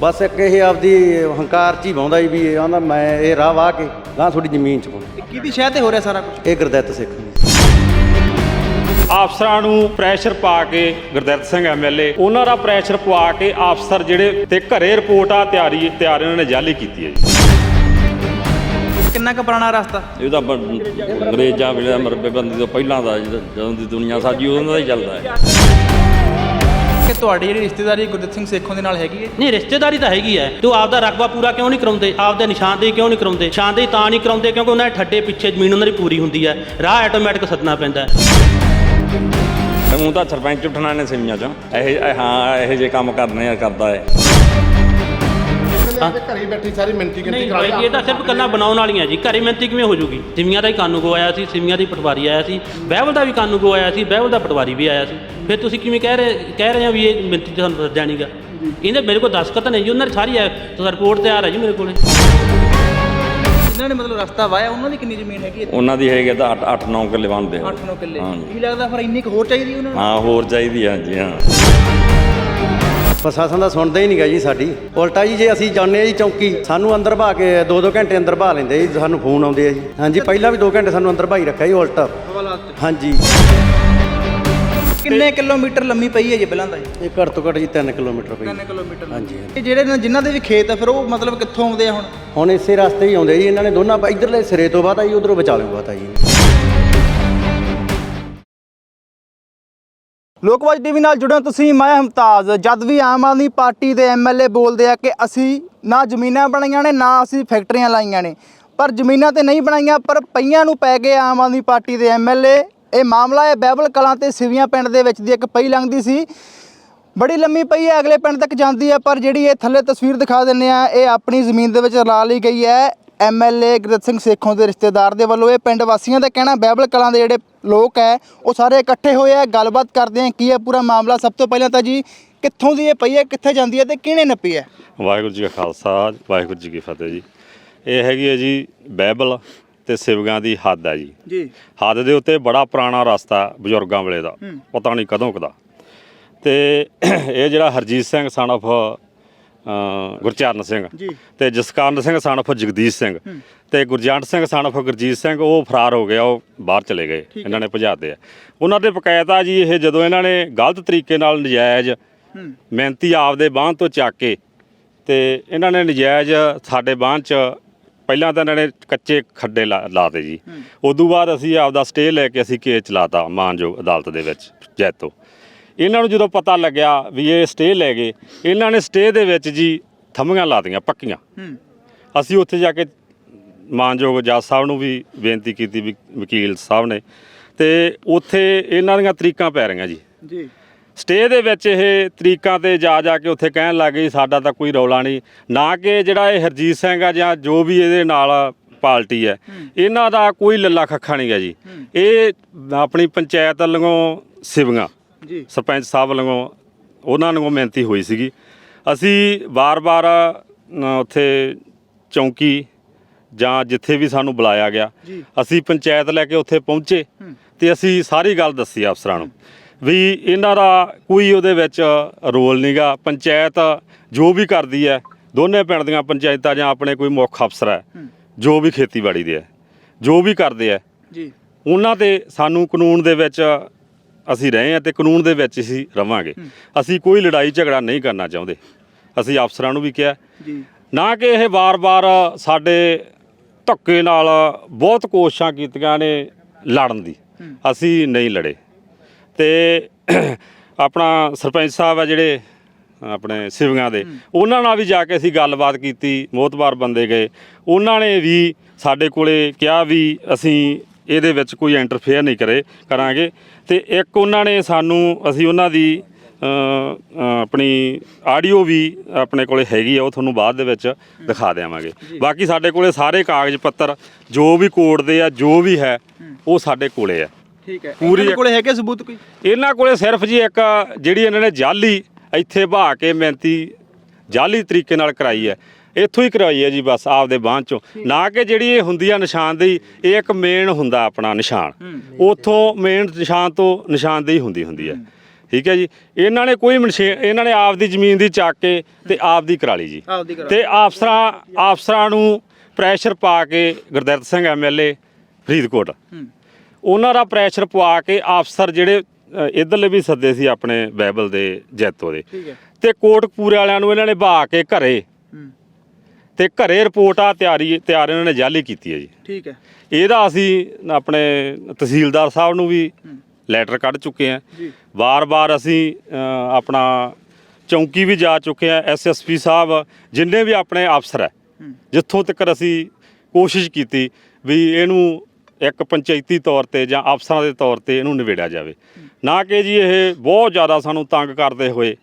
ਬਸ ਇੱਕ ਇਹ ਆਪਦੀ ਹੰਕਾਰ ਚ ਹੀ ਬਾਉਂਦਾ ਜੀ ਵੀ ਇਹ ਆਂਦਾ ਮੈਂ ਇਹ ਰਾਹ ਵਾਹ ਕੇ ਗਾਂ ਤੁਹਾਡੀ ਜ਼ਮੀਨ ਚ ਪਾਉਣਾ ਕਿਹਦੀ ਸ਼ਹਿ ਤੇ ਹੋ ਰਿਹਾ ਸਾਰਾ ਕੁਝ ਇਹ ਗੁਰਦਿੱਤ ਸਿੱਖ ਨੇ ਅਫਸਰਾਂ ਨੂੰ ਪ੍ਰੈਸ਼ਰ ਪਾ ਕੇ ਗੁਰਦਿੱਤ ਸਿੰਘ ਐਮਐਲਏ ਉਹਨਾਂ ਦਾ ਪ੍ਰੈਸ਼ਰ ਪਵਾ ਕੇ ਅਫਸਰ ਜਿਹੜੇ ਤੇ ਘਰੇ ਰਿਪੋਰਟ ਆ ਤਿਆਰੀ ਤਿਆਰ ਉਹਨਾਂ ਨੇ ਜਾਲੀ ਕੀਤੀ ਹੈ ਜੀ। ਕਿੰਨਾ ਕੁ ਪੁਰਾਣਾ ਰਸਤਾ? ਇਹ ਤਾਂ ਅੰਗਰੇਜ਼ਾਂ ਵੇਲੇ ਮਰਬੇ ਬੰਦੀ ਤੋਂ ਪਹਿਲਾਂ ਦਾ ਜਦੋਂ ਜਦੋਂ ਦੀ ਦੁਨੀਆ ਸਾਜੀ ਉਦੋਂ ਦਾ ਹੀ ਚੱਲਦਾ ਹੈ। ਕਿ ਤੁਹਾਡੀ ਜਿਹੜੀ ਰਿਸ਼ਤੇਦਾਰੀ ਗੁਰਦਿੱਤ ਸਿੰਘ ਸੇਖੋਂ ਦੇ ਨਾਲ ਹੈਗੀ ਹੈ? ਨਹੀਂ ਰਿਸ਼ਤੇਦਾਰੀ ਤਾਂ ਹੈਗੀ ਹੈ। ਤੂੰ ਆਪਦਾ ਰਕਬਾ ਪੂਰਾ ਕਿਉਂ ਨਹੀਂ ਕਰਾਉਂਦੇ? ਆਪਦੇ ਨਿਸ਼ਾਨਦੇਹੀ ਕਿਉਂ ਨਹੀਂ ਕਰਾਉਂਦੇ? ਨਿਸ਼ਾਨਦੇਹੀ ਤਾਂ ਨਹੀਂ ਕਰਾਉਂਦੇ ਕਿਉਂਕਿ ਉਹਨਾਂ ਦੇ ਠੱਡੇ ਪਿੱਛੇ ਜ਼ਮੀਨ ਉਹਨਾਂ ਦੀ ਪੂਰੀ ਹੁੰਦੀ ਹੈ। ਰਾਹ ਆਟੋਮੈਟਿਕ ਸੱਦਣਾ ਪੈਂਦਾ ਹੈ। ਉਹ ਤਾਂ ਸਰਪੰਚ ਉੱਠਣਾ ਨੇ ਸਿਮੀਆਂ ਚੋਂ। ਇਹ ਹਾਂ ਇਹੋ ਜਿਹੇ ਕੰਮ ਕਰਨੇ ਆ ਕਰਦਾ ਹੈ ਘਰੇ ਬੈਠੀ ਸਾਰੀ ਮਿੰਤੀ ਗਿਣਤੀ ਨਹੀਂ ਕਰਾ ਭਾਈ ਇਹ ਤਾਂ ਸਿਰਫ ਕੱਲਾ ਬਣਾਉਣ ਵਾਲੀਆਂ ਜੀ। ਘਰੇ ਮਿਹਨਤੀ ਕਿਵੇਂ ਹੋ ਜੂਗੀ? ਸਿਮੀਆਂ ਦਾ ਹੀ ਕਾਨੂੰਗੋ ਆਇਆ ਸੀ ਸਿਮੀਆਂ ਦੀ ਪਟਵਾਰੀ ਆਇਆ ਸੀ। ਬਹਿਬਲ ਦਾ ਵੀ ਕਾਨੂੰਗੋ ਆਇਆ ਸੀ ਬਹਿਬਲ ਦਾ ਪਟਵਾਰੀ ਵੀ ਆਇਆ ਸੀ। ਫਿਰ ਤੁਸੀਂ ਕਿਵੇਂ ਕਹਿ ਰਹੇ ਕਹਿ ਰਹੇ ਆ ਵੀ ਇਹ ਮਿਹਨਤੀ ਤੁਹਾਨੂੰ ਨਹੀਂਗਾ ਇਹਦੇ ਮੇਰੇ ਕੋਲ ਦਸਖਤ ਨੇ ਜੀ ਉਹਨਾਂ ਦੀ ਸਾਰੀ ਹੈ ਤਾਂ ਰਿਪੋਰਟ ਤਿਆਰ ਹੈ ਜੀ ਮੇਰੇ ਕੋਲੇ। ਜਿਨ੍ਹਾਂ ਨੇ ਮਤਲਬ ਰਸਤਾ ਵਾਇਆ ਉਹਨਾਂ ਦੀ ਕਿੰਨੀ ਜ਼ਮੀਨ ਹੈਗੀ ਹੈ ਉਹਨਾਂ ਦੀ ਹੈਗੇ ਤਾਂ 8 8 9 ਕਿੱਲੇ ਬਣਦੇ 8-9 ਕਿੱਲੇ। ਹਾਂਜੀ। ਕੀ ਲੱਗਦਾ ਫਿਰ ਇੰਨੀ ਕੁ ਹੋਰ ਚਾਹੀਦੀ ਉਹਨਾਂ ਨੂੰ? ਹਾਂ ਹੋਰ ਚਾਹੀਦੀ ਹੈ ਜੀ ਹਾਂ। ਪ੍ਰਸ਼ਾਸਨ ਦਾ ਸੁਣਦਾ ਹੀ ਨਹੀਂਗਾ ਜੀ ਸਾਡੀ। ਉਲਟਾ ਜੀ ਜੇ ਅਸੀਂ ਜਾਂਦੇ ਆ ਜੀ ਚੌਂਕੀ ਸਾਨੂੰ ਅੰਦਰ ਭਾ ਕੇ 2-2 ਘੰਟੇ ਅੰਦਰ ਭਾ ਲੈਂਦੇ ਜੀ ਸਾਨੂੰ ਫੋਨ ਆਉਂਦੇ ਆ ਜੀ। ਹਾਂਜੀ ਪਹਿਲਾਂ ਵੀ 2 ਘੰਟੇ ਸਾਨੂੰ ਅੰਦਰ ਭਾਈ ਰੱਖਿਆ ਜੀ ਉਲਟਾ। ਹਾਂਜੀ। ਕਿੰਨੇ ਕਿਲੋਮੀਟਰ ਲੰਮੀ ਪਈ ਹੈ ਜੀ ਪਹਿਲਾਂ ਦਾ ਇਹ ਘੱਟ ਤੋਂ ਘੱਟ ਜੀ 3 ਕਿਲੋਮੀਟਰ ਪਈ। 3 ਕਿਲੋਮੀਟਰ ਹਾਂਜੀ ਇਹ ਜਿਹੜੇ ਨੇ ਜਿਨ੍ਹਾਂ ਦੇ ਵੀ ਖੇਤ ਆ ਫਿਰ ਉਹ ਮਤਲਬ ਕਿੱਥੋਂ ਆਉਂਦੇ ਆ ਹੁਣ? ਹੁਣ ਇਸੇ ਰਸਤੇ ਹੀ ਆਉਂਦੇ ਜੀ ਇਹਨਾਂ ਨੇ ਦੋਨਾਂ ਇਧਰਲੇ ਸਿਰੇ ਤੋਂ ਬਾਅਦ ਆਈ ਉਧਰੋਂ ਵਿਚਾਲੇ ਬਾਅਦ ਆਈ ਲੋਕਵਾਜ ਟੀਵੀ ਨਾਲ ਜੁੜਿਆ ਤੁਸੀਂ, ਮੈਂ ਹਮਤਾਜ। ਜਦ ਵੀ ਆਮ ਆਦਮੀ ਪਾਰਟੀ ਦੇ ਐਮਐਲਏ ਬੋਲਦੇ ਆ ਕਿ ਅਸੀਂ ਨਾ ਜ਼ਮੀਨਾਂ ਬਣਾਈਆਂ ਨੇ, ਨਾ ਅਸੀਂ ਫੈਕਟਰੀਆਂ ਲਾਈਆਂ ਨੇ। ਪਰ ਜ਼ਮੀਨਾਂ ਤੇ ਨਹੀਂ ਬਣਾਈਆਂ, ਪਰ ਪਈਆਂ ਨੂੰ ਪੈ ਗਏ ਆਮ ਆਦਮੀ ਪਾਰਟੀ ਦੇ ਐਮਐਲਏ ਇਹ ਮਾਮਲਾ ਹੈ ਬੈਬਲ ਕਲਾਂ ਤੇ ਸਿਵੀਆਂ ਪਿੰਡ ਦੇ ਵਿੱਚ ਦੀ ਇੱਕ ਪਈ ਲੰਘਦੀ ਸੀ। ਬੜੀ ਲੰਮੀ ਪਈ ਹੈ, ਅਗਲੇ ਪਿੰਡ ਤੱਕ ਜਾਂਦੀ ਹੈ, ਪਰ ਜਿਹੜੀ ਇਹ ਥੱਲੇ ਤਸਵੀਰ ਦਿਖਾ ਦਿੰਨੇ ਆ ਇਹ ਆਪਣੀ ਜ਼ਮੀਨ ਦੇ ਵਿੱਚ ਲਾ ਲਈ ਗਈ ਹੈ। ਐਮਐਲਏ ਗੁਰਦਿੱਤ ਸਿੰਘ ਸੇਖੋਂ ਦੇ ਰਿਸ਼ਤੇਦਾਰ ਦੇ ਵੱਲੋਂ ਇਹ ਪਿੰਡ ਵਾਸੀਆਂ ਦਾ ਕਹਿਣਾ ਬੈਬਲ ਕਲਾਂ ਦੇ ਜਿਹੜੇ ਲੋਕ ਹੈ ਉਹ ਸਾਰੇ ਇਕੱਠੇ ਹੋਏ ਆ ਗੱਲਬਾਤ ਕਰਦੇ ਆ ਕੀ ਹੈ ਪੂਰਾ ਮਾਮਲਾ? ਸਭ ਤੋਂ ਪਹਿਲਾਂ ਤਾਂ ਜੀ ਕਿੱਥੋਂ ਦੀ ਇਹ ਪਈ ਹੈ ਕਿੱਥੇ ਜਾਂਦੀ ਹੈ ਤੇ ਕਿਹਨੇ ਨੱਪੀ ਹੈ? ਵਾਹਿਗੁਰੂ ਜੀ ਕਾ ਖਾਲਸਾ ਵਾਹਿਗੁਰੂ ਜੀ ਕੀ ਫਤਿਹ ਜੀ। ਇਹ ਹੈਗੀ ਹੈ ਜੀ ਬਾਈਬਲ ਤੇ ਸਿਵਗਾਂ ਦੀ ਹੱਦ ਹੈ ਜੀ। ਜੀ। ਹੱਦ ਦੇ ਉੱਤੇ ਬੜਾ ਪੁਰਾਣਾ ਰਸਤਾ ਬਜ਼ੁਰਗਾਂ ਵੇਲੇ ਦਾ ਪਤਾ ਨਹੀਂ ਕਦੋਂ ਕਦਾ ਤੇ ਇਹ ਜਿਹੜਾ ਹਰਜੀਤ ਸਿੰਘ ਸਨ of ਗੁਰਚਰਨ ਸਿੰਘ। ਤੇ ਜਸਕਰਨ ਸਿੰਘ ਸਨ of ਜਗਦੀਸ਼ ਸਿੰਘ। ਤੇ ਗੁਰਜੰਟ ਸਿੰਘ ਸਨ of ਗੁਰਜੀਤ ਸਿੰਘ ਉਹ ਫਰਾਰ ਹੋ ਗਿਆ ਉਹ ਬਾਹਰ ਚਲੇ ਗਏ ਇਹਨਾਂ ਨੇ ਭਜਾਤੇ ਆ। ਉਹਨਾਂ ਦੇ ਬਕਾਇਦਾ ਜੀ ਇਹ ਜਦੋਂ ਇਹਨਾਂ ਨੇ ਗਲਤ ਤਰੀਕੇ ਨਾਲ ਨਜਾਇਜ਼ ਮਿਹਨਤੀ ਆਪਦੇ ਬਾਂਹ ਤੋਂ ਚੱਕ ਕੇ ਤੇ ਇਹਨਾਂ ਨੇ ਨਜਾਇਜ਼ ਸਾਡੇ ਬਾਂਹ 'ਚ ਪਹਿਲਾਂ ਤਾਂ ਇਹਨਾਂ ਨੇ ਕੱਚੇ ਖੱਡੇ ਲਾ- ਲਾਤੇ ਜੀ। ਉਦੋਂ ਬਾਅਦ ਅਸੀਂ ਆਪਦਾ ਸਟੇ ਲੈ ਕੇ ਅਸੀਂ ਕੇਸ ਚਲਾਤਾ ਮਾਨਯੋਗ ਅਦਾਲਤ ਦੇ ਵਿੱਚ ਜੈਤੋ। ਇਹਨਾਂ ਨੂੰ ਜਦੋਂ ਪਤਾ ਲੱਗਿਆ ਵੀ ਇਹ ਸਟੇ ਲੈ ਗਏ ਇਹਨਾਂ ਨੇ ਸਟੇ ਦੇ ਵਿੱਚ ਜੀ ਥੰਮੀਆਂ ਲਾਤੀਆਂ ਪੱਕੀਆਂ। ਹੂੰ। ਅਸੀਂ ਉੱਥੇ ਜਾ ਕੇ ਮਾਨਯੋਗ ਜੱਜ ਸਾਹਿਬ ਨੂੰ ਵੀ ਬੇਨਤੀ ਕੀਤੀ ਵੀ ਵਕੀਲ ਸਾਹਿਬ ਨੇ। ਤੇ ਉੱਥੇ ਇਹਨਾਂ ਦੀਆਂ ਤਰੀਕਾਂ ਪੈ ਰਹੀਆਂ ਜੀ। ਜੀ। ਸਟੇ ਦੇ ਵਿੱਚ ਇਹ ਤਰੀਕਾਂ ਤੇ ਜਾ ਜਾ ਕੇ ਉੱਥੇ ਕਹਿਣ ਲੱਗ ਗਈ ਸਾਡਾ ਤਾਂ ਕੋਈ ਰੌਲਾ ਨਹੀਂ। ਨਾ ਕਿ ਜਿਹੜਾ ਇਹ ਹਰਜੀਤ ਸਿੰਘ ਆ ਜਾਂ ਜੋ ਵੀ ਇਹਦੇ ਨਾਲ ਪਾਰਟੀ ਹੈ ਇਹਨਾਂ ਦਾ ਕੋਈ ਲੱਲਾ ਖੱਖਾ ਨਹੀਂ ਗਾ ਜੀ। ਇਹ ਆਪਣੀ ਪੰਚਾਇਤ ਵੱਲੋਂ ਸਿਵੀਆਂ ਜੀ। ਸਰਪੰਚ ਸਾਹਿਬ ਵੱਲੋਂ ਉਹਨਾਂ ਨੂੰ ਮਿਹਨਤੀ ਹੋਈ ਸੀਗੀ। ਅਸੀਂ ਵਾਰ-ਵਾਰ ਉੱਥੇ ਚੌਂਕੀ ਜਾਂ ਜਿੱਥੇ ਵੀ ਸਾਨੂੰ ਬੁਲਾਇਆ ਗਿਆ। ਅਸੀਂ ਪੰਚਾਇਤ ਲੈ ਕੇ ਉੱਥੇ ਪਹੁੰਚੇ ਤੇ ਅਸੀਂ ਸਾਰੀ ਗੱਲ ਦੱਸੀ ਅਫਸਰਾਂ ਨੂੰ ਵੀ ਇਹਨਾਂ ਦਾ ਕੋਈ ਉਹਦੇ ਵਿੱਚ ਰੋਲ ਨਹੀਂਗਾ ਪੰਚਾਇਤ ਜੋ ਵੀ ਕਰਦੀ ਹੈ ਦੋਨੇ ਪਿੰਡ ਦੀਆਂ ਪੰਚਾਇਤਾਂ ਜਾਂ ਆਪਣੇ ਕੋਈ ਮੁੱਖ ਅਫਸਰ ਹੈ। ਜੋ ਵੀ ਖੇਤੀਬਾੜੀ ਦੇ ਹੈ ਜੋ ਵੀ ਕਰਦੇ ਹੈ ਜੀ। ਉਹਨਾਂ ਤੇ ਸਾਨੂੰ ਕਾਨੂੰਨ ਦੇ ਵਿੱਚ ਅਸੀਂ ਰਹੇ ਹਾਂ ਤੇ ਕਾਨੂੰਨ ਦੇ ਵਿੱਚ ਅਸੀਂ ਰਵਾਂਗੇ। ਅਸੀਂ ਕੋਈ ਲੜਾਈ ਝਗੜਾ ਨਹੀਂ ਕਰਨਾ ਚਾਹੁੰਦੇ। ਅਸੀਂ ਅਫਸਰਾਂ ਨੂੰ ਵੀ ਕਿਹਾ। ਜੀ। ਨਾ ਕਿ ਇਹ ਵਾਰ-ਵਾਰ ਸਾਡੇ ਧੱਕੇ ਨਾਲ ਬਹੁਤ ਕੋਸ਼ਿਸ਼ਾਂ ਕੀਤੀਆਂ ਨੇ ਲੜਨ ਦੀ। ਅਸੀਂ ਨਹੀਂ ਲੜੇ। ਤੇ ਆਪਣਾ ਸਰਪੰਚ ਸਾਹਿਬ ਆ ਜਿਹੜੇ ਆਪਣੇ ਸਿਵਗਾਂ ਦੇ ਉਹਨਾਂ ਨਾਲ ਵੀ ਜਾ ਕੇ ਅਸੀਂ ਗੱਲਬਾਤ ਕੀਤੀ ਮੋਤਬਾਰ ਬੰਦੇ ਗਏ। ਉਹਨਾਂ ਨੇ ਵੀ ਸਾਡੇ ਕੋਲੇ ਕਿਹਾ ਵੀ ਅਸੀਂ ਇਹਦੇ ਵਿੱਚ ਕੋਈ ਇੰਟਰਫੇਅਰ ਨਹੀਂ ਕਰੇ ਕਰਾਂਗੇ। ਤੇ ਇੱਕ ਉਹਨਾਂ ਨੇ ਸਾਨੂੰ ਅਸੀਂ ਉਹਨਾਂ ਦੀ ਆਪਣੀ ਆਡੀਓ ਵੀ ਆਪਣੇ ਕੋਲੇ ਹੈਗੀ ਆ ਉਹ ਤੁਹਾਨੂੰ ਬਾਅਦ ਦੇ ਵਿੱਚ ਦਿਖਾ ਦੇਵਾਂਗੇ ਬਾਕੀ ਸਾਡੇ ਕੋਲੇ ਸਾਰੇ ਕਾਗਜ਼ ਪੱਤਰ ਜੋ ਵੀ ਕੋਰਟ ਦੇ ਆ ਜੋ ਵੀ ਹੈ ਉਹ ਸਾਡੇ ਕੋਲੇ ਆ। ਠੀਕ ਹੈ। ਪੂਰੀ ਕੋਲੇ ਹੈਗੇ ਸਬੂਤ ਕੋਈ? ਇਹਨਾਂ ਕੋਲੇ ਸਿਰਫ ਜੀ ਇੱਕ ਜਿਹੜੀ ਇਹਨਾਂ ਨੇ ਜਾਲੀ ਇੱਥੇ ਬਹਾ ਕੇ ਮਿਹਨਤੀ ਜਾਲੀ ਤਰੀਕੇ ਨਾਲ ਕਰਾਈ ਹੈ। ਇੱਥੋਂ ਹੀ ਕਰਵਾਈ ਹੈ ਜੀ ਬਸ ਆਪਦੇ ਬਾਂਹ ਚੋਂ। ਨਾ ਕਿ ਜਿਹੜੀ ਇਹ ਹੁੰਦੀ ਆ ਨਿਸ਼ਾਨਦੇਹੀ ਇਹ ਇੱਕ ਮੇਨ ਹੁੰਦਾ ਆਪਣਾ ਨਿਸ਼ਾਨ। ਉੱਥੋਂ ਮੇਨ ਨਿਸ਼ਾਨ ਤੋਂ ਨਿਸ਼ਾਨਦੇਹੀ ਹੁੰਦੀ ਹੁੰਦੀ ਹੈ। ਠੀਕ ਹੈ ਜੀ? ਇਹਨਾਂ ਨੇ ਕੋਈ ਮਨਸ਼ੇ ਇਹਨਾਂ ਨੇ ਆਪਦੀ ਜ਼ਮੀਨ ਦੀ ਚੱਕ ਕੇ ਤੇ ਆਪਦੀ ਕਰਾ ਲਈ ਜੀ। ਆਪਦੀ ਕਰਾ ਤੇ ਅਫਸਰਾਂ ਅਫਸਰਾਂ ਨੂੰ ਪ੍ਰੈਸ਼ਰ ਪਾ ਕੇ ਗੁਰਦਿੱਤ ਸਿੰਘ ਐਮਐਲਏ ਫਰੀਦਕੋਟ। ਉਹਨਾਂ ਦਾ ਪ੍ਰੈਸ਼ਰ ਪਵਾ ਕੇ ਅਫਸਰ ਜਿਹੜੇ ਅ, ਇੱਧਰਲੇ ਵੀ ਸੱਦੇ ਸੀ ਆਪਣੇ ਬਾਈਬਲ ਦੇ ਜੈਤੋ ਦੇ। ਠੀਕ ਹੈ। ਤੇ ਕੋਟਕਪੂਰੇ ਵਾਲਿਆਂ ਨੂੰ ਇਹਨਾਂ ਨੇ ਬਹਾ ਕੇ ਘਰੇ ਤੇ ਘਰੇ ਰਿਪੋਰਟ ਆ ਤਿਆਰੀ ਤਿਆਰ ਇਹਨਾਂ ਨੇ ਜਾਲੀ ਕੀਤੀ ਹੈ ਜੀ। ਠੀਕ ਹੈ। ਇਹਦਾ ਅਸੀਂ ਆਪਣੇ ਤਹਿਸੀਲਦਾਰ ਸਾਹਿਬ ਨੂੰ ਵੀ ਲੈਟਰ ਕੱਢ ਚੁੱਕੇ ਹਾਂ। ਜੀ। ਵਾਰ-ਵਾਰ ਅਸੀਂ ਅ, ਆਪਣਾ ਚੌਂਕੀ ਵੀ ਜਾ ਚੁੱਕੇ ਹਾਂ। ਐਸਐਸਪੀ ਸਾਹਿਬ ਜਿੰਨੇ ਵੀ ਆਪਣੇ ਅਫਸਰ ਹੈ ਜਿੱਥੋਂ ਤੱਕ ਅਸੀਂ ਕੋਸ਼ਿਸ਼ ਕੀਤੀ ਵੀ ਇਹਨੂੰ ਇੱਕ ਪੰਚਾਇਤੀ ਤੌਰ ਤੇ ਜਾਂ ਅਫਸਰਾਂ ਦੇ ਤੌਰ ਤੇ ਇਹਨੂੰ ਨਿਬੇੜਿਆ ਜਾਵੇ। ਨਾ ਕਿ ਜੀ ਇਹ ਬਹੁਤ ਜ਼ਿਆਦਾ ਸਾਨੂੰ ਤੰਗ ਕਰਦੇ ਹੋਏ